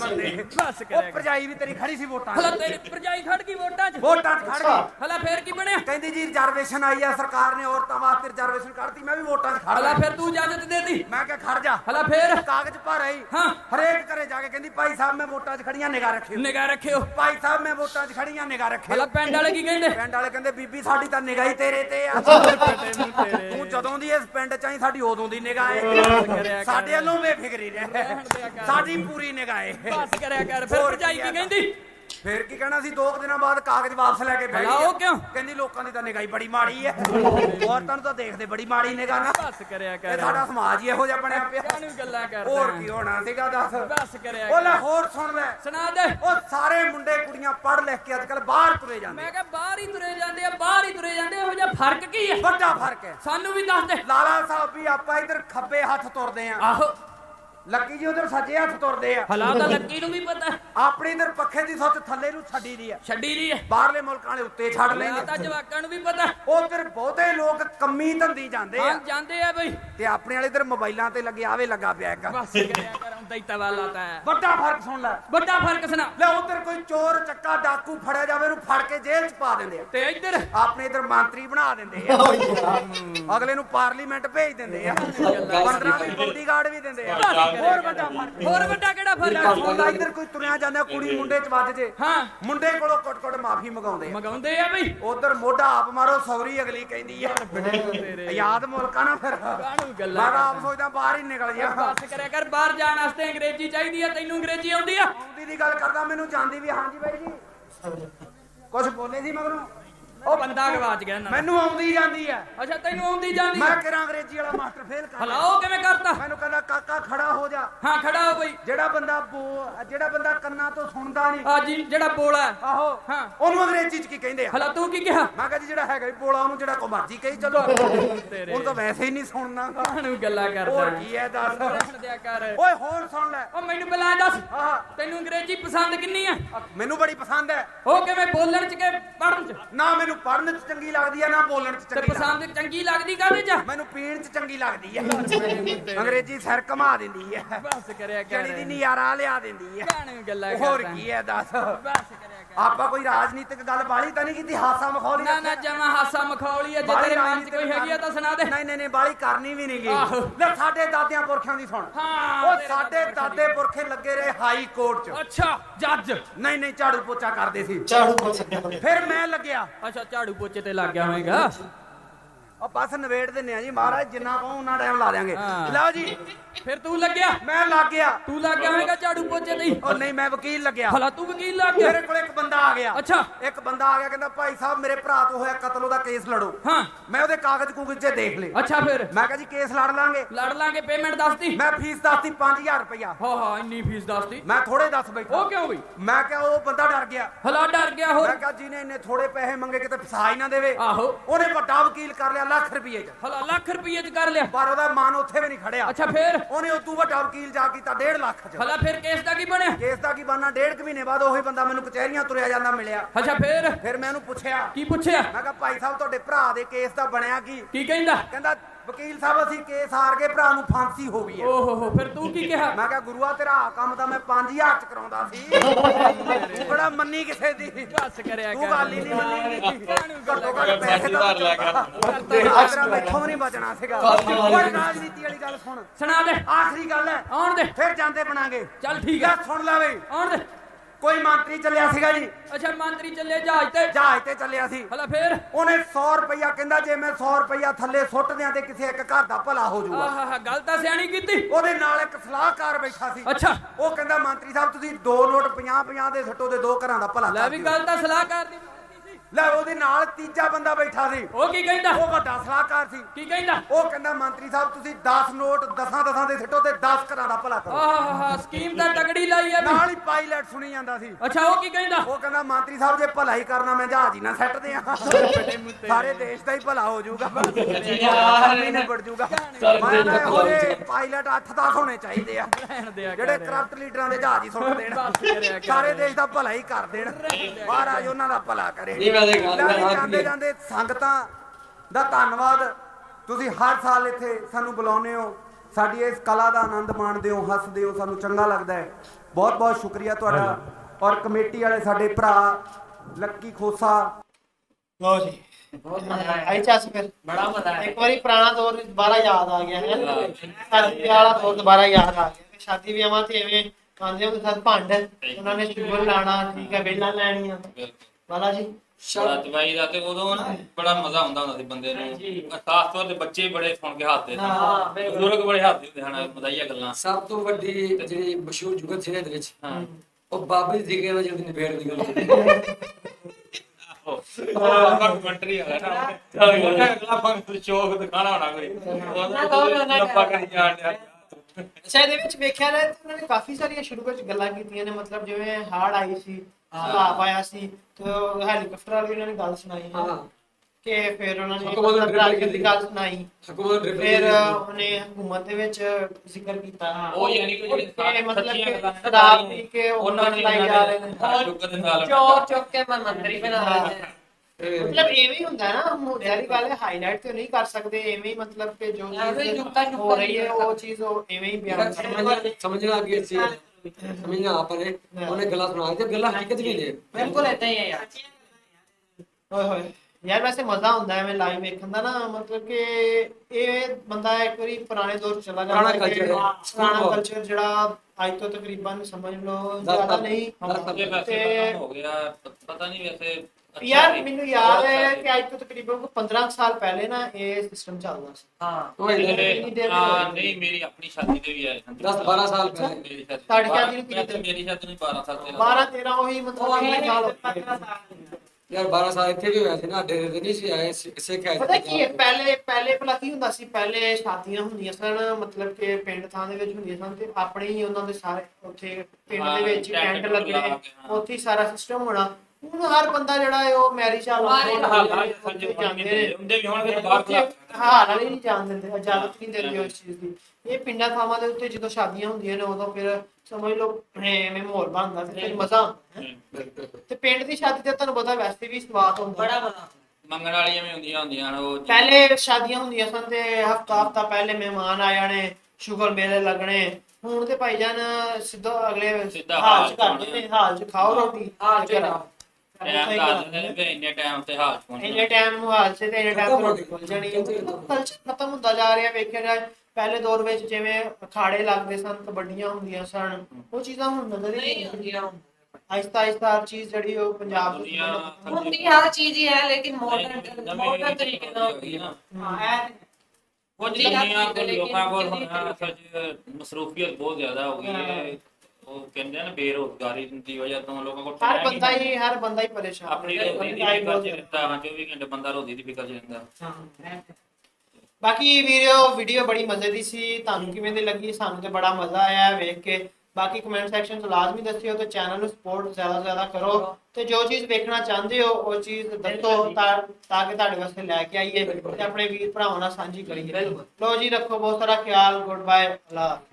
ਬੰਦੇ ਬਸ ਉਹ। ਭਰਜਾਈ ਵੀ ਤੇਰੀ ਖੜੀ ਸੀ ਵੋਟਾਂ 'ਚ। ਹਲਾ ਤੇਰੀ ਭਰਜਾਈ ਖੜ ਗਈ ਵੋਟਾਂ 'ਚ। ਵੋਟਾਂ 'ਚ ਖੜ ਗਈ। ਹਲਾ ਫੇਰ ਕੀ ਬਣਿਆ? ਕਹਿੰਦੀ ਜੀ ਰਿਜ਼ਰਵੇਸ਼ਨ ਆਈ ਆ ਸਰਕਾਰ ਨੇ ਔਰਤਾਂ ਵਾਸਤੇ ਰਿਜ਼ਰਵੇਸ਼ਨ ਕੱਢਤੀ ਮੈਂ ਵੀ ਵੋਟਾਂ 'ਚ ਖੜ ਹਲਾ ਫਿਰ ਤੂੰ ਇਜਾਜ਼ਤ ਦੇਤੀ। ਮੈਂ ਕਿਹਾ ਖੜ ਜਾ। ਹਲਾ ਫੇਰ? ਕਾਗਜ਼ ਭਰ ਆਈ ਹਾਂ। ਹਰੇਕ ਘਰੇ ਜਾ ਕੇ ਕਹਿੰਦੀ ਭਾਈ ਸਾਹਿਬ ਮੈਂ ਵੋਟਾਂ 'ਚ ਖੜੀਆਂ ਨਿਗਾਹ ਰੱਖਿਓ। ਨਿਗਾਹ ਰੱਖਿਓ। ਭਾਈ ਸਾਹਿਬ ਮੈਂ ਵੋਟਾਂ 'ਚ ਖੜੀਆਂ ਨਿਗਾਹ ਰੱਖਿਓ। ਹਲਾ ਪਿੰਡ ਵਾਲੇ ਕੀ ਕਹਿੰਦੇ? ਪਿੰਡ ਵਾਲੇ ਕਹਿੰਦੇ ਬੀਬੀ ਸਾਡੀ ਤਾਂ ਨਿਗਾਹ ਹੀ ਤੇਰੇ ਤੇ ਆ। ਤੂੰ ਜਦੋਂ ਦੀ ਇਸ ਪਿੰਡ 'ਚ ਆਈ ਸਾਡੀ ਉਦੋਂ ਦੀ ਨਿਗਾਹ ਏ। ਸਾਡੇ ਵੱਲੋਂ ਬੇਫਿਕਰੀ ਰਹਿ। ਸਾਡੀ ਪੂਰੀ ਨਿਗਾਹ ਏ। ਬਸ ਕਰਿਆ ਕਰ। ਫਿਰ ਭਰਜਾਈ ਕੀ? ਕਹਿੰਦੀ? ਫੇਰ ਕੀ ਕਹਿਣਾ ਸੀ ਦੋ ਕੁ ਦਿਨਾਂ ਬਾਅਦ ਕਾਗਜ਼ ਵਾਪਸ ਲੈ ਕੇ ਭਲਾ ਉਹ ਕਿਉਂ? ਕਹਿੰਦੀ ਲੋਕਾਂ ਦੀ ਤਾਂ ਨਿਗਾਹ ਬੜੀ ਮਾੜੀ ਹੈ ਔਰਤਾਂ ਨੂੰ ਤਾਂ ਦੇਖਦੇ ਬੜੀ ਮਾੜੀ ਨਿਗਾਹ ਨਾਲ ਬਸ ਕਰਿਆ ਇਹ ਕਰ। ਸਾਡਾ ਸਮਾਜ ਹੀ ਇਹੋ ਜਿਹਾ ਬਣਿਆ ਪਿਆ। ਕਾਹਨੂੰ ਗੱਲਾਂ ਕਰਦਾ ਹੋਰ ਕੀ ਹੋਣਾ ਸੀਗਾ ਦੱਸ। ਬਸ ਕਰਿਆ ਉਹ ਲੈ ਕਰ। ਹੋਰ ਸੁਣ ਲੈ। ਸੁਣਾ ਦੇ। ਉਹ ਸਾਰੇ ਮੁੰਡੇ ਕੁੜੀਆਂ ਪੜ੍ਹ ਲਿਖ ਕੇ ਅੱਜ ਕੱਲ ਬਾਹਰ ਤੁਰੇ ਜਾਂਦੇ ਮੈਂ ਕਿਹਾ ਬਾਹਰ ਹੀ ਤੁਰੇ ਜਾਂਦੇ ਆ ਬਾਹਰ ਹੀ ਤੁਰੇ ਜਾਂਦੇ ਆ, ਇਹੋ ਜਿਹਾ ਫ਼ਰਕ ਕੀ ਹੈ ਵੱਡਾ ਫ਼ਰਕ ਹੈ ਸਾਨੂੰ ਵੀ ਦੱਸ ਦੇ। ਲਾਲਾ ਸਾਹਿਬ ਵੀ ਆਪਾਂ ਇਧਰ ਖੱਬੇ ਹੱਥ ਤੁਰਦੇ ਆ। ਆਹੋ। ਲੱਕੀ ਜੀ ਉਧਰ ਸੱਜੇ ਹੱਥ ਤੁਰਦੇ ਆ। ਹਲਾ ਤਾਂ ਲੱਕੀ ਨੂੰ ਵੀ ਪਤਾ। ਆਪਣੀ ਇਧਰ ਪੱਖੇ ਦੀ ਸੁੱਚ ਥੱਲੇ ਨੂੰ ਛੱਡੀ ਦੀ ਆ। ਛੱਡੀ ਦੀ ਹੈ ਬਾਹਰਲੇ ਮੁਲਕਾਂ ਦੇ ਉੱਤੇ ਛੱਡ ਲੈਂਦੇ ਤਾਂ ਜਵਾਕਾਂ ਨੂੰ ਵੀ ਪਤਾ। ਉਧਰ ਬਹੁਤੇ ਲੋਕ ਕੰਮੀ ਧੰਦੀ ਜਾਂਦੇ ਹਾਂ ਆ ਜਾਂਦੇ ਆ ਬਈ। ਤੇ ਆਪਣੇ ਵਾਲੇ ਇਧਰ ਮੋਬਾਈਲਾਂ ਤੇ ਲੱਗੇ ਆਵੇ ਲੱਗਾ ਪਿਆ ਇੱਕ। ਬਸ ਕਰਿਆ ਕਰ ਹੁੰਦਾ ਹੀ ਤਵਾ ਲਾਤਾ ਹੈ। ਵੱਡਾ ਫ਼ਰਕ ਸੁਣ ਲੈ। ਵੱਡਾ ਫ਼ਰਕ ਸੁਣਾ। ਲੈ ਉਧਰ ਕੋਈ ਚੋਰ ਚੱਕਾ ਡਾਕੂ ਫੜਿਆ ਜਾਵੇ ਉਹਨੂੰ ਫੜ ਕੇ ਜੇਲ੍ਹ 'ਚ ਪਾ ਦਿੰਦੇ ਆ। ਤੇ ਇੱਧਰ? ਆਪਣੇ ਇਧਰ ਮੰਤਰੀ ਬਣਾ ਦਿੰਦੇ ਆ। ਅਗਲੇ ਨੂੰ ਪਾਰਲੀਮੈਂਟ ਭੇਜ ਦਿੰਦੇ ਆ। 15 ਵੀ ਬਾਡੀਗਾਰਡ ਵੀ ਦਿੰਦੇ ਆ। ਹੋਰ ਵੱਡਾ ਫ਼ਰਕ ਹੋਰ ਵੱਡਾ ਕਿਹੜਾ ਫ਼ਰਕ ਸੁਣ ਲੈ ਇਧਰ ਕੋਈ ਤੁਰਿਆ ਜਾਂਦਾ ਕੁੜੀ ਮੁੰਡੇ 'ਚ ਵੱਜ ਜੇ। ਹਾਂ। ਮੁੰਡੇ ਕੋਲੋਂ ਕੁੱਟ-ਕੁੱਟ ਮਾਫੀ ਮੰਗਾਉਂਦੇ ਆ। ਮਗਾਉਂਦੇ ਆ ਬਈ। ਉਧਰ ਮੋਢਾ ਆਪ ਮਾਰੋ ਸੌਰੀ ਅਗਲੀ ਕਹਿੰਦੀ ਆ। ਤੇਰੇ ਯਾਦ ਮੁਲਕਾਂ ਨਾ ਫਿਰ। ਕਾਹਨੂੰ ਗੱਲਾਂ ਮੈਂ ਤਾਂ ਆਪ ਸੋਚਦਾ ਬਾਹਰ ਹੀ ਨਿਕਲ ਜਾ ਬਸ ਕਰਿਆ ਕਰ ਬਾਹਰ ਜਾਣ ਵਾਸਤੇ ਅੰਗਰੇਜ਼ੀ ਚਾਹੀਦੀ ਆ ਤੈਨੂੰ ਅੰਗਰੇਜ਼ੀ ਆਉਂਦੀ ਆ। ਆਉਂਦੀ ਦੀ ਗੱਲ ਕਰਦਾ ਮੈਨੂੰ ਜਾਂਦੀ ਵੀ ਹਾਂਜੀ ਬਾਈ ਜੀ। ਕੁਝ ਬੋਲੇ ਸੀ ਮਗਰੋਂ? ਉਹ ਬੰਦਾ ਗਵਾਚ ਗਿਆ ਮੈਨੂੰ ਆਉਂਦੀ ਜਾਂਦੀ ਹੈ ਅੱਛਾ ਤੈਨੂੰ ਆਉਂਦੀ ਜਾਂਦੀ ਮੈਂ ਕਿਹਾ ਅੰਗਰੇਜ਼ੀ ਵਾਲਾ ਮਾਸਟਰ ਫੇਲ ਕਰ ਹਲਾ ਉਹ ਕਿਵੇਂ ਕਰਤਾ? ਮੈਨੂੰ ਕਹਿੰਦਾ ਕਾਕਾ ਖੜਾ ਹੋ ਜਾ। ਹਾਂ ਖੜਾ ਹੋ ਬਈ। ਜਿਹੜਾ ਬੰਦਾ ਬੋ- ਜਿਹੜਾ ਬੰਦਾ ਕੰਨਾਂ ਤੋਂ ਸੁਣਦਾ ਨਹੀਂ। ਆ ਜੀ ਜਿਹੜਾ ਬੋਲਾ। ਆਹੋ ਹਾਂ। ਉਹਨੂੰ ਅੰਗਰੇਜ਼ੀ ਚ ਕੀ ਕਹਿੰਦੇ ਆ? ਹਲਾ ਤੂੰ ਕੀ ਕਿਹਾ? ਮੈਂ ਕਿਹਾ ਜੀ ਜਿਹੜਾ ਹੈਗਾ ਬੋਲਾ ਉਹਨੂੰ ਜਿਹੜਾ ਕੋ ਮਰਜ਼ੀ ਕਹੀ ਚੱਲੋ। ਉਹਨੂੰ ਤਾਂ ਵੈਸੇ ਹੀ ਨਹੀਂ ਸੁਣਨਾ ਕਾਹਨੂੰ ਗੱਲਾਂ ਕਰਦਾ। ਹੋਰ ਕੀ ਹੈ ਦੱਸ। ਓਏ ਹੋਰ ਸੁਣ ਲੈ। ਉਹ ਮੈਨੂੰ ਬਲਾ ਦੱਸ ਤੈਨੂੰ ਅੰਗਰੇਜ਼ੀ ਪਸੰਦ ਕਿੰਨੀ ਆ ਮੈਨੂੰ ਬੜੀ ਪਸੰਦ ਹੈ ਉਹ ਕਿਵੇਂ ਬੋਲਣ ਚ ਕਿ ਪੜਨ ਚ? ਨਾ ਮੈਨੂੰ ਪੜ੍ਹਨ ਚ ਚੰਗੀ ਲੱਗਦੀ ਹੈ ਨਾ ਬੋਲਣ ਚ ਤੇ ਚੰਗੀ ਲੱਗਦੀ। ਪਸੰਦ ਚੰਗੀ ਲੱਗਦੀ ਕਾਹਦੇ ਚ? ਆ? ਮੈਨੂੰ ਪੀਣ ਚ ਚੰਗੀ ਲੱਗਦੀ ਹੈ ਅੰਗਰੇਜ਼ੀ ਸਿਰ ਘਮਾ ਦਿੰਦੀ ਹੈ ਬਸ ਕਰਿਆ ਕਰ ਜੜੀ ਦੀ ਨਜ਼ਾਰਾ ਲਿਆ ਦਿੰਦੀ ਹੈ ਕਾਹਨੂੰ ਗੱਲਾਂ ਹੋਰ ਕੀ ਹੈ ਦੱਸ। ਬਸ ਕਰਿਆ ਕਰ ਆਪਾਂ ਕੋਈ ਰਾਜਨੀਤਿਕ ਗੱਲ ਬਾਲੀ ਤਾਂ ਨਹੀਂ ਕੀਤੀ ਹਾਸਾ ਮਖੌਲੀ ਨਾ ਨਾ ਜਮਾ ਹਾਸਾ ਮਖੌਲੀ ਆ ਜੇ ਬਾਹਲੀ ਤੇਰੇ ਮਨ ਚ ਰਾਜਨੀਤਿਕ ਕੋਈ ਹੈਗੀ ਆ ਤਾਂ ਸੁਣਾ ਦੇ। ਨਹੀਂ ਨਹੀਂ ਨਹੀਂ ਬਾਲੀ ਕਰਨੀ ਵੀ ਨਹੀਂ ਆਹੋ। ਗਈ ਲੈ ਸਾਡੇ ਦਾਦਿਆਂ ਪੁਰਖਿਆਂ ਦੀ ਸੁਣ। ਹਾਂ ਉਹ ਤੇਰੇ ਸਾਡੇ ਦਾਦੇ ਪੁਰਖੇ ਲੱਗੇ ਰਹੇ ਹਾਈ ਕੋਰਟ 'ਚ। ਅੱਛਾ ਜੱਜ। ਨਹੀਂ ਨਹੀਂ ਝਾੜੂ ਪੋਚਾ ਕਰਦੇ ਸੀ। ਝਾੜੂ ਗਿਆ ਫਿਰ ਮੈਂ ਲੱਗਿਆ। ਅੱਛਾ ਝਾੜੂ ਪੋਚੇ ਤੇ ਲੱਗ ਗਿਆ ਹੋਵੇਗਾ। ਉਹ ਬਸ ਨਵੇੜ ਦਿੰਨੇ ਆ ਜੀ ਮਹਾਰਾਜ ਜਿੰਨਾ ਕਹੋ ਉਹਨਾਂ ਟਾਈਮ ਲਾ ਦਿਆਂਗੇ। ਹਾਂ। ਲਓ ਜੀ। ਫਿਰ ਤੂੰ ਲੱਗਿਆ? ਮੈਂ ਲੱਗ ਗਿਆ। ਤੂੰ ਲੱਗ ਗਿਆ ਹੋਵੇਗਾ ਝਾੜੂ ਪੋਚੇ ਲਈ ਉਹ ਨਹੀਂ ਮੈਂ ਵਕੀਲ ਲੱਗਿਆ। ਭਲਾ ਤੂੰ ਵਕੀਲ ਲੱਗ ਗਿਆ? ਮੇਰੇ ਕੋਲ ਇੱਕ ਬੰਦਾ ਆ ਗਿਆ। ਅੱਛਾ। ਇੱਕ ਬੰਦਾ ਆ ਗਿਆ ਕਹਿੰਦਾ ਭਾਈ ਸਾਹਿਬ ਮੇਰੇ ਭਰਾ ਤੋਂ ਹੋਇਆ ਕਤਲ ਉਹਦਾ ਕੇਸ ਲੜੋ। ਹਾਂ। ਮੈਂ ਉਹਦੇ ਕਾਗਜ਼ ਕੂਗਜ਼ 'ਚ ਦੇਖ ਲਏ। ਅੱਛਾ ਫਿਰ? ਮੈਂ ਕਿਹਾ ਜੀ ਕੇਸ ਲੜ ਲਾਂਗੇ। ਲੜ ਲਾਂਗੇ ਪੇਮੈਂਟ ਦੱਸਦੀ ਮੈਂ ਫੀਸ ਦੱਸਤੀ 5000 ਰੁਪਇਆ। ਹਾਂ ਹਾਂ ਇੰਨੀ ਫੀਸ ਦੱਸਦੀ ਮੈਂ ਥੋੜੇ ਦੱਸ ਬੈਠਾ। ਉਹ ਕਿਉਂ ਬਈ? ਮੈਂ ਕਿਹਾ ਉਹ ਬੰਦਾ ਡਰ ਗਿਆ। ਹਲਾ ਡਰ ਗਿਆ ਹੋਰ। ਮੈਂ ਕਿਹਾ ਜਿਹਨੇ ਇੰਨੇ ਥੋੜੇ ਪੈਸੇ ਮੰਗੇ ਕਿਤੇ ਫਸਾ ਹੀ ਨਾ ਦੇਵੇ। ਆਹੋ। ਉਹਨੇ ਵੱਡਾ ਵਕੀਲ ਕਰ ਲਿਆ ਲੱਖ ਰੁਪਏ 'ਚ। ਹਲਾ ਲੱਖ ਰੁਪਏ ਚ ਕਰ ਲਿਆ। ਪਰ ਉਹਦਾ ਮਨ ਉੱਥੇ ਵੀ ਨਹੀਂ ਖੜਿਆ। ਅੱਛਾ ਫਿਰ? ਉਹਨੇ ਉਦੋਂ ਵੱਡਾ ਵਕੀਲ ਜਾ ਕੀਤਾ 1.5 ਲੱਖ 'ਚ। ਹਲਾ ਫਿਰ ਕੇਸ ਦਾ ਕੀ ਬਣਿਆ? ਕੇਸ ਦਾ ਕੀ ਬਣਨਾ? ਡੇਢ ਕੁ ਮਹੀਨੇ ਬਾਅਦ ਉਹੀ ਬੰਦਾ ਮੈਨੂੰ ਕਚਹਿਰੀਆਂ ਤੁਰਿਆ ਜਾਂਦਾ ਮਿਲਿਆ। ਅੱਛਾ ਫਿਰ? ਫਿਰ ਮੈਂ ਉਹਨੂੰ ਪੁੱਛਿਆ। ਕੀ ਪੁੱਛਿਆ? ਮੈਂ ਕਿਹਾ ਭਾਈ ਸਾਹਿਬ ਤੁਹਾਡੇ ਭਰਾ ਦੇ ਕੇਸ ਦਾ ਬਣਿਆ ਕੀ? ਕੀ ਕਹਿੰਦਾ? ਕਹਿੰਦਾ ਵਕੀਲ ਸਾਹਿਬ ਅਸੀਂ ਕੇਸ ਹਾਰ ਕੇ ਭਰਾ ਨੂੰ ਫਾਂਸੀ ਹੋ ਗਈ ਹੈ। ਓਹੋ ਹੋ ਫਿਰ ਤੂੰ ਕੀ ਕਿਹਾ? ਮੈਂ ਕਿਹਾ ਗੁਰੂਆ ਤੇਰਾ ਕੰਮ ਤਾਂ ਮੈਂ 5000 ਚ ਕਰਾਉਂਦਾ ਸੀ। ਬੜਾ ਮੰਨੀ ਕਿਸੇ ਦੀ। ਬਸ ਕਰਿਆ ਤੂੰ ਗੱਲ ਹੀ ਨਹੀਂ ਮੰਨੀ ਘੱਟੋ ਘੱਟ ਪੈਸੇ ਪੈਸੇ ਧਾਰ ਲਿਆ ਕਰ। ਤੇਰਾ ਮੈਥੋਂ ਵੀ ਨਹੀਂ ਬਚਣਾ ਸੀਗਾ। ਓਏ ਰਾਜਨੀਤੀ ਵਾਲੀ ਗੱਲ ਸੁਣ। ਸੁਣਾ ਦੇ। ਆਖਰੀ ਗੱਲ ਹੈ। ਆਉਣ ਦੇ। ਫਿਰ ਜਾਂਦੇ ਬਣਾਂਗੇ। ਚੱਲ ਠੀਕ ਲੈ ਹੈ ਸੁਣ ਲੈ ਬਈ। ਆਉਣ ਦੇ। ਕੋਈ ਮੰਤਰੀ ਚੱਲਿਆ ਸੀਗਾ ਜੀ। ਅੱਛਾ ਮੰਤਰੀ ਚੱਲੇ ਜਹਾਜ਼ ਤੇ? ਜਹਾਜ਼ ਤੇ ਚੱਲਿਆ ਸੀ। ਹਲਾ ਫਿਰ? ਉਹਨੇ 100 ਰੁਪਇਆ ਕਹਿੰਦਾ ਜੇ ਮੈਂ 100 ਰੁਪਇਆ ਥੱਲੇ ਸੁੱਟ ਦਿਆਂ ਤੇ ਕਿਸੇ ਇੱਕ ਘਰ ਦਾ ਭਲਾ ਹੋ ਜਾਊਗਾ। ਆਹਾ ਗੱਲ ਤਾਂ ਸਿਆਣੀ ਕੀਤੀ। ਉਹਦੇ ਨਾਲ ਇੱਕ ਸਲਾਹਕਾਰ ਬੈਠਾ ਸੀ। ਅੱਛਾ। ਉਹ ਕਹਿੰਦਾ ਮੰਤਰੀ ਸਾਹਿਬ ਤੁਸੀਂ ਦੋ ਨੋਟ 50 50 ਦੇ ਸੱਟੋ ਦੇ ਦੋ ਘਰਾਂ ਦਾ ਭਲਾ ਲੈ ਵੀ। ਗੱਲ ਤਾਂ ਸਲਾਹਕਾਰ ਦੀ। ਲੈ ਉਹਦੇ ਨਾਲ ਤੀਜਾ ਬੰਦਾ ਬੈਠਾ ਸੀ। ਉਹ ਕੀ ਕਹਿੰਦਾ? ਉਹ ਵੱਡਾ ਸਲਾਹਕਾਰ ਸੀ। ਕੀ ਕਹਿੰਦਾ? ਉਹ ਕਹਿੰਦਾ ਮੰਤਰੀ ਸਾਹਿਬ ਤੁਸੀਂ 10 ਨੋਟ 10 10 ਦੇ ਸੱਟੋ ਤੇ 10 ਘਰਾਂ ਦਾ ਭਲਾ ਕਰੋ। ਆਹਾ ਸਕੀਮ ਤਾਂ ਤਗੜੀ ਲਾਈ ਆ ਵੀ। ਨਾਲ ਹੀ ਪਾਇਲਟ ਸੁਣੀ ਜਾਂਦਾ ਸੀ। ਅੱਛਾ ਉਹ ਕੀ ਕਹਿੰਦਾ? ਉਹ ਕਹਿੰਦਾ ਮੰਤਰੀ ਸਾਹਿਬ ਜੇ ਭਲਾ ਹੀ ਕਰਨਾ ਮੈਂ ਜਹਾਜ਼ ਹੀ ਨਾ ਸੱਟਦੇ ਆ ਸਾਰੇ ਦੇਸ਼ ਦਾ ਹੀ ਭਲਾ ਹੋ ਜਾਊਗਾ। ਆਰਮੀ ਨੇ ਵੜ ਜਾਊਗਾ। ਮੈਂ ਉਹਦੇ ਪਾਇਲਟ 8-10 ਹੋਣੇ ਚਾਹੀਦੇ ਆ। ਦਿਆ ਜਿਹੜੇ ਕਰ। ਕਰਪਟ ਲੀਡਰਾਂ ਦੇ ਜਹਾਜ਼ ਹੀ ਸੁੱਟ ਦੇਣ। ਸਾਰੇ ਦੇਸ਼ ਦਾ ਭਲਾ ਹੀ ਕਰ ਦੇਣ। ਮਹਾਰਾਜ ਉਹਨਾਂ ਦਾ ਭਲਾ ਕਰੇ। ਮੈਂ ਤੇ ਗੱਲ ਵੀ ਕਰਾਂ ਜਾਂਦੇ ਕਿ- ਜਾਂਦੇ ਸੰਗਤਾਂ ਦਾ ਧੰਨਵਾਦ। ਤੁਸੀਂ ਹਰ ਸਾਲ ਇੱਥੇ ਸਾਨੂੰ ਬੁਲਾਉਂਦੇ ਹੋ। ਸਾਡੀ ਇਸ ਕਲਾ ਦਾ ਆਨੰਦ ਮਾਣਦੇ ਹੋ ਹੱਸਦੇ ਹੋ ਸਾਨੂੰ ਚੰਗਾ ਲੱਗਦਾ ਹੈ। ਬਹੁਤ ਬਹੁਤ ਸ਼ੁਕਰੀਆ ਤੁਹਾਡਾ। ਔਰ ਕਮੇਟੀ ਵਾਲੇ ਸਾਡੇ ਭਰਾ ਲੱਕੀ ਖੋਸਾ। ਲੋ ਜੀ। ਆਈ ਚੱਸ ਫਿਰ। ਬੜਾ ਮਜ਼ਾ ਇੱਕ ਵਾਰੀ ਪੁਰਾਣਾ ਦੌਰ ਦੁਬਾਰਾ ਯਾਦ ਆ ਗਿਆ ਹੈ। ਸ਼ਾਦੀ ਵਾਲਾ ਦੌਰ ਦੁਬਾਰਾ ਯਾਦ ਆ ਗਿਆ। ਸ਼ਾਦੀ ਵਿਆਹਾਂ ਤੇ ਐਵੇਂ ਆਂਦੇ ਹੁੰਦੇ ਸਨ ਭੰਡ। ਉਹਨਾਂ ਨੇ ਸ਼ੁਗਰ ਲਾਣਾ ਠੀਕ ਹੈ ਵੇਲਾਂ ਲੈਣੀਆਂ। ਵਾਲਾ ਜੀ। ਬੜਾ ਦਵਾਈ ਦਾ ਤੇ ਉਦੋਂ ਨਾ ਬੜਾ ਮਜ਼ਾ ਆਉਂਦਾ ਹੁੰਦਾ ਸੀ ਬੰਦੇ ਨੂੰ। ਖਾਸ ਤੌਰ ਤੇ ਬੱਚੇ ਬੜੇ ਸੁਣ ਕੇ ਹੱਸਦੇ ਸੀ। ਹਾਂ, ਬਿਲਕੁਲ। ਬਜ਼ੁਰਗ ਬੜੇ ਹੱਸਦੇ ਹੁੰਦੇ ਹਨ ਮਜ਼ਾਈਆ ਗੱਲਾਂ। ਸਭ ਤੋਂ ਵੱਡੀ ਜਿਹੜੀ ਮਸ਼ਹੂਰ ਜੁਗਤ ਸੀ ਨਾ ਇਹਦੇ ਵਿੱਚ ਹਾਂ। ਉਹ ਬਾਬੇ ਦੀ ਸੀਗੇ ਨਾ ਜਿਹੜੀ ਨਿਬੇੜ ਦੀ ਗੱਲ ਉਹ ਡਾਕੂਮੈਂਟਰੀ ਆ ਨਾ। ਉਹਦਾ ਅਗਲਾ ਫੰਕਸ਼ਨ ਸ਼ੋਕ ਦਿਖਾਣਾ ਹੋਣਾ ਕੋਈ। ਉਹਦਾ ਲੱਪਾ ਕਰੀ ਜਾਣ ਡਿਆ। ਅੱਛਾ ਇਹਦੇ ਵਿੱਚ ਵੇਖਿਆ ਜਾਏ ਤਾਂ ਉਹਨਾਂ ਨੇ ਕਾਫੀ ਸਾਰੀਆਂ ਸ਼ੁਰੂ ਵਿੱਚ ਗੱਲਾਂ ਕੀਤੀਆਂ ਨੇ ਮਤਲਬ ਜਿਵੇਂ ਹਾਰਡ ਆਈ ਸੀ ਸਲਾਬ ਆਇਆ ਸੀ ਤੇ ਉਹ ਹੈਲੀਕਾਪਟਰ ਵਾਲੀ ਉਹਨਾਂ ਨੇ ਗੱਲ ਸੁਣਾਈ ਹੈ ਹਾਂ। ਕਿ ਫਿਰ ਉਹਨਾਂ ਨੇ ਹਕੂਮਤ ਨੇ ਮਤਲਬ ਰਾਜਨੀਤੀ ਦੀ ਗੱਲ ਸੁਣਾਈ। ਹਕੂਮਤ ਡਰਿਬਲ ਫਿਰ ਉਹਨੇ ਹਕੂਮਤ ਦੇ ਵਿੱਚ ਜ਼ਿਕਰ ਕੀਤਾ। ਉਹ ਯਾਨੀ ਕਿ ਜਿਹੜੇ ਮਤਲਬ ਕਿ ਨੇ। ਸ਼ਰਾਬ ਪੀ ਕੇ ਉਹ ਉਹਨਾਂ ਨੇ ਲਾਈ ਜਾ ਰਹੇ ਨੇ। ਦੇ ਚੋਰ ਚੁੱਕ ਕੇ ਮੈਂ ਮੰਤਰੀ ਬਣਾ ਰਹੇ ਮਤਲਬ ਐਵੇਂ ਹੀ ਹੁੰਦਾ ਹੈ ਨਾ ਮੁੰਡਿਆਂ ਦੀ ਗੱਲ ਹਾਈਲਾਈਟ ਤੇ ਨਹੀਂ ਕਰ ਸਕਦੇ। ਐਵੇਂ ਹੀ ਮਤਲਬ ਕਿ ਜੋ ਹੀ ਚੀਜ਼ ਹੋ ਰਹੀ ਹੈ ਉਹ ਚੀਜ਼ ਉਹ ਐਵੇਂ ਹੀ ਬਿਆਨ ਸਮਝਣਾ ਕਿ ਅਸੀਂ ਸਮਝਣਾ ਆਪਨੇ ਉਹਨੇ ਗੱਲਾਂ ਸੁਣਾ ਤੇ ਗੱਲਾਂ ਹਕੀਕਤ ਵੀ ਨੇ? ਬਿਲਕੁਲ ਏਦਾਂ ਹੀ ਹੈ ਯਾਰ। ਓਏ ਹੋਏ ਯਾਰ ਵੈਸੇ ਮਜ਼ਾ ਆਉਂਦਾ ਹੈ ਮੈਂ ਲਾਈਵ ਵੇਖਣ ਦਾ ਨਾ ਮਤਲਬ ਕਿ ਇਹ ਬੰਦਾ ਇੱਕ ਵਾਰੀ ਪੁਰਾਣੇ ਦੌਰ ਚਲਾ ਜਾਂਦਾ ਪੁਰਾਣਾ ਹੈ ਕਿ culture ਹੈ। ਪੁਰਾਣਾ ਕਲਚਰ ਜਿਹੜਾ ਅੱਜ ਤੋਂ ਤਕਰੀਬਨ ਸਮਝ ਲਓ ਜ਼ਿਆਦਾ ਨਹੀਂ। ਤੇ- ਹੋ ਗਿਆ ਪਤਾ ਨਹੀਂ ਵੈਸੇ ਯਾਰ। ਮੈਨੂੰ ਯਾਦ ਹੈ ਕਿ ਅੱਜ ਤੋਂ ਤਕਰੀਬਨ 15 ਕੁ ਸਾਲ ਪਹਿਲੇ ਨਾ ਇਹ ਸਿਸਟਮ ਚੱਲਦਾ ਸੀ। ਹਾਂ। ਉਹ ਜਿਹੜੇ- ਇਹਦੇ ਕਿੰਨੀ ਦੇਰ ਹਾਂ, ਹੋਈ? ਨਹੀਂ ਮੇਰੀ ਆਪਣੀ ਸ਼ਾਦੀ ਤੇ ਵੀ ਆਏ ਹਨ 10 12 ਸਾਲ ਪਹਿਲੇ। ਮੇਰੀ ਸ਼ਾਦੀ। ਤੁਹਾਡੀ ਬਾਰਾਂ- ਸ਼ਾਦੀ ਨੂੰ ਕਿੰਨੀ ਵੈਸੇ ਮੇਰੀ ਸ਼ਾਦੀ ਨੂੰ 12 ਸਾਲ ਤੇ 12 13 ਉਹੀ ਮਤਲਬ ਉਹ ਕਿੰਨੇ ਸਾਲ ਹੋ ਹੈ ਗਏ ਯਾਰ 12 ਸਾਲ ਇੱਥੇ ਵੀ ਹੋਇਆ ਸੀ ਨਾ ਡੇਰੇ ਤੇ ਨਹੀਂ ਸੀ ਆਏ ਸਿ- ਸਿੱਖ ਆਏ ਸੀ ਪਤਾ ਕੀ ਹੈ ਪਹਿਲੇ ਪਹਿਲੇ ਭਲਾ ਕੀ ਹੁੰਦਾ ਸੀ ਪਹਿਲੇ ਸ਼ਾਦੀਆਂ ਹੁੰਦੀਆਂ ਸਨ ਮਤਲਬ ਕਿ ਪਿੰਡ ਥਾਂ ਦੇ ਵਿੱਚ ਹੁੰਦੀਆਂ ਸਨ ਤੇ ਆਪਣੇ ਹੀ ਉਹਨਾਂ ਦੇ ਸਾਰੇ ਉੱਥੇ ਪਿੰਡ ਹਾਂ, ਦੇ ਵਿੱਚ ਟੈਂਟ ਟੈਂਟ ਟੂਟ ਲਾ ਲੱਗਣੇ ਕੇ, ਹਾਂ। ਉੱਥੇ ਹੀ ਸਾਰਾ ਸਿਸਟਮ ਹੋਣਾ। ਹੁਣ ਹਰ ਬੰਦਾ ਜਿਹੜਾ ਹੈ ਉਹ ਮੈਰਿਜ ਹਾਲ Marriage ਹਾਲ ਹਾਲ ਖਰਚੇ ਜਾਂਦੇ ਨੇ। ਹੁੰਦੇ ਵੀ ਹੋਣਗੇ ਬਾਹਰ ਖਲਾ ਹਾਲ ਵਾਲੇ ਨਹੀਂ ਜਾਣ ਦਿੰਦੇ ਇਜਾਜ਼ਤ ਨਹੀਂ ਦਿੰਦੇ ਉਸ ਚੀਜ਼ ਦੀ। ਇਹ ਪਿੰਡਾਂ ਥਾਵਾਂ ਦੇ ਉੱਤੇ ਜਦੋਂ ਸ਼ਾਦੀਆਂ ਹੁੰਦੀਆਂ ਨੇ ਉਦੋਂ ਫਿਰ ਸਮਝ ਲਓ ਐਵੇਂ ਮਾਹੌਲ ਬਣਦਾ ਤੇ ਫਿਰ ਮਜ਼ਾ ਆਉਂਦਾ ਹੈ। ਬਿਲਕੁਲ ਤੇ ਪਿੰਡ ਦੀ ਸ਼ਾਦੀ ਤੇ ਤੁਹਾਨੂੰ ਪਤਾ ਵੈਸੇ ਵੀ ਸਵਾਦ ਹੁੰਦਾ। ਬੜਾ ਬੜਾ ਮੰਗਣ ਵਾਲੀਆਂ ਵੀ ਹੁੰਦੀਆਂ ਹੁੰਦੀਆਂ ਉਹ ਪਹਿਲੇ ਸ਼ਾਦੀਆਂ ਹੁੰਦੀਆਂ ਸਨ ਤੇ ਹਫਤਾ ਹਫਤਾ ਪਹਿਲੇ ਮਹਿਮਾਨ ਆ ਜਾਣੇ ਸ਼ੁਗਰ ਮੇਲੇ ਲੱਗਣੇ। ਹੁਣ ਤੇ ਭਾਈਜਾਨ ਸਿੱਧਾ ਅਗਲੇ ਸਿੱਧਾ ਹਾਲ ਚ ਕਰਦੇ ਨੇ ਹਾਲ ਚ ਖਾਓ ਰੋਟੀ ਹਾਲ ਚ। ਟਾਈਮ ਦੱਸ ਦਿੰਦੇ ਨੇ ਵੀ ਇੰਨੇ ਟਾਈਮ ਤੇ ਹਾਲ ਇੰਨੇ ਪਹੁੰਚਣਾ ਟਾਈਮ ਨੂੰ ਹਾਲ ਚ ਤੇ ਇੰਨੇ ਟਾਈਮ ਖਤਮ ਹੋ ਰੋਟੀ ਗਈ। ਖੁੱਲ ਜਾਣੀ ਖਤਮ ਹੋ ਗਈ। ਕਲਚਰ ਖਤਮ ਹੁੰਦਾ ਜਾ ਰਿਹਾ ਵੇਖਿਆ ਜਾਏ ਪਹਿਲੇ ਦੌਰ ਵਿੱਚ ਜਿਵੇਂ ਅਖਾੜੇ ਲੱਗਦੇ ਸਨ ਕਬੱਡੀਆਂ ਹੁੰਦੀਆਂ ਸਨ ਉਹ ਚੀਜ਼ਾਂ ਹੁਣ ਨਜ਼ਰ ਹੀ ਨਹੀਂ ਨਹੀਂ ਹੁੰਦੀਆਂ। ਆਹਿਸਤਾ ਆਹਿਸਤਾ ਹਰ ਚੀਜ਼ ਜਿਹੜੀ ਉਹ ਪੰਜਾਬ ਵਿੱਚ ਦੁਨੀਆ ਹੁੰਦੀ ਹਰ ਚੀਜ਼ ਹੀ ਹੈ ਲੇਕਿਨ ਮਾਡਰਨ ਮਾਡਰਨ ਤਰੀਕੇ ਨਾਲ ਨਾ ਹਾਂ ਕੁਝ ਦੁਨੀਆ ਲੋਕਾਂ ਕੋਲ ਹੁਣ ਮਸਰੂਫੀਅਤ ਬਹੁਤ ਜ਼ਿਆਦਾ ਹੋ ਗਈ ਹੈ। ਉਹ ਕਹਿੰਦੇ ਆ ਨਾ ਬੇਰੋਜ਼ਗਾਰੀ ਦੀ ਵਜ੍ਹਾ ਤੋਂ ਲੋਕਾਂ ਕੋਲ ਹਰ time ਹੀ ਬੰਦਾ। ਹੀ ਹਰ ਬੰਦਾ ਹੀ ਪਰੇਸ਼ਾਨ ਆਪਣੀ ਹੈ। ਰੋਜ਼ੀ ਦੀ ਫਿਕਰ 'ਚ ਰਹਿੰਦਾ ਹਾਂ 24 ਘੰਟੇ ਬੰਦਾ ਰੋਜ਼ੀ ਦੀ ਫਿਕਰ 'ਚ ਰਹਿੰਦਾ ਹਾਂ। ਬਾਕੀ ਵੀਡੀਓ ਵੀਡੀਓ ਬੜੀ ਮਜ਼ੇ ਦੀ ਸੀ ਤੁਹਾਨੂੰ ਕਿਵੇਂ ਦੀ ਲੱਗੀ? ਸਾਨੂੰ ਤੇ ਬੜਾ ਮਜ਼ਾ ਆਇਆ ਵੇਖ ਕੇ। ਬਾਕੀ ਕਮੈਂਟ ਸੈਕਸ਼ਨ 'ਚ ਲਾਜ਼ਮੀ ਦੱਸਿਓ ਤੇ ਚੈਨਲ ਨੂੰ ਸਪੋਰਟ ਜ਼ਿਆਦਾ ਤੋਂ ਜ਼ਿਆਦਾ ਕਰੋ। ਤੇ ਜੋ ਚੀਜ਼ ਵੇਖਣਾ ਚਾਹੁੰਦੇ ਹੋ ਉਹ ਚੀਜ਼ ਦੱਸੋ ਤਾਂ ਤਾਂ ਕਿ ਤੁਹਾਡੇ ਵਾਸਤੇ ਲੈ ਕੇ ਆਈਏ ਤੇ ਆਪਣੇ ਵੀਰ ਭਰਾਵਾਂ ਨਾਲ ਸਾਂਝੀ ਕਰੀਏ। ਲੋ ਜੀ ਰੱਖੋ ਬਹੁਤ ਸਾਰਾ ਖਿਆਲ। ਗੁੱਡ ਬਾਏ ਅੱਲਾ ਹਾਫਿਜ਼।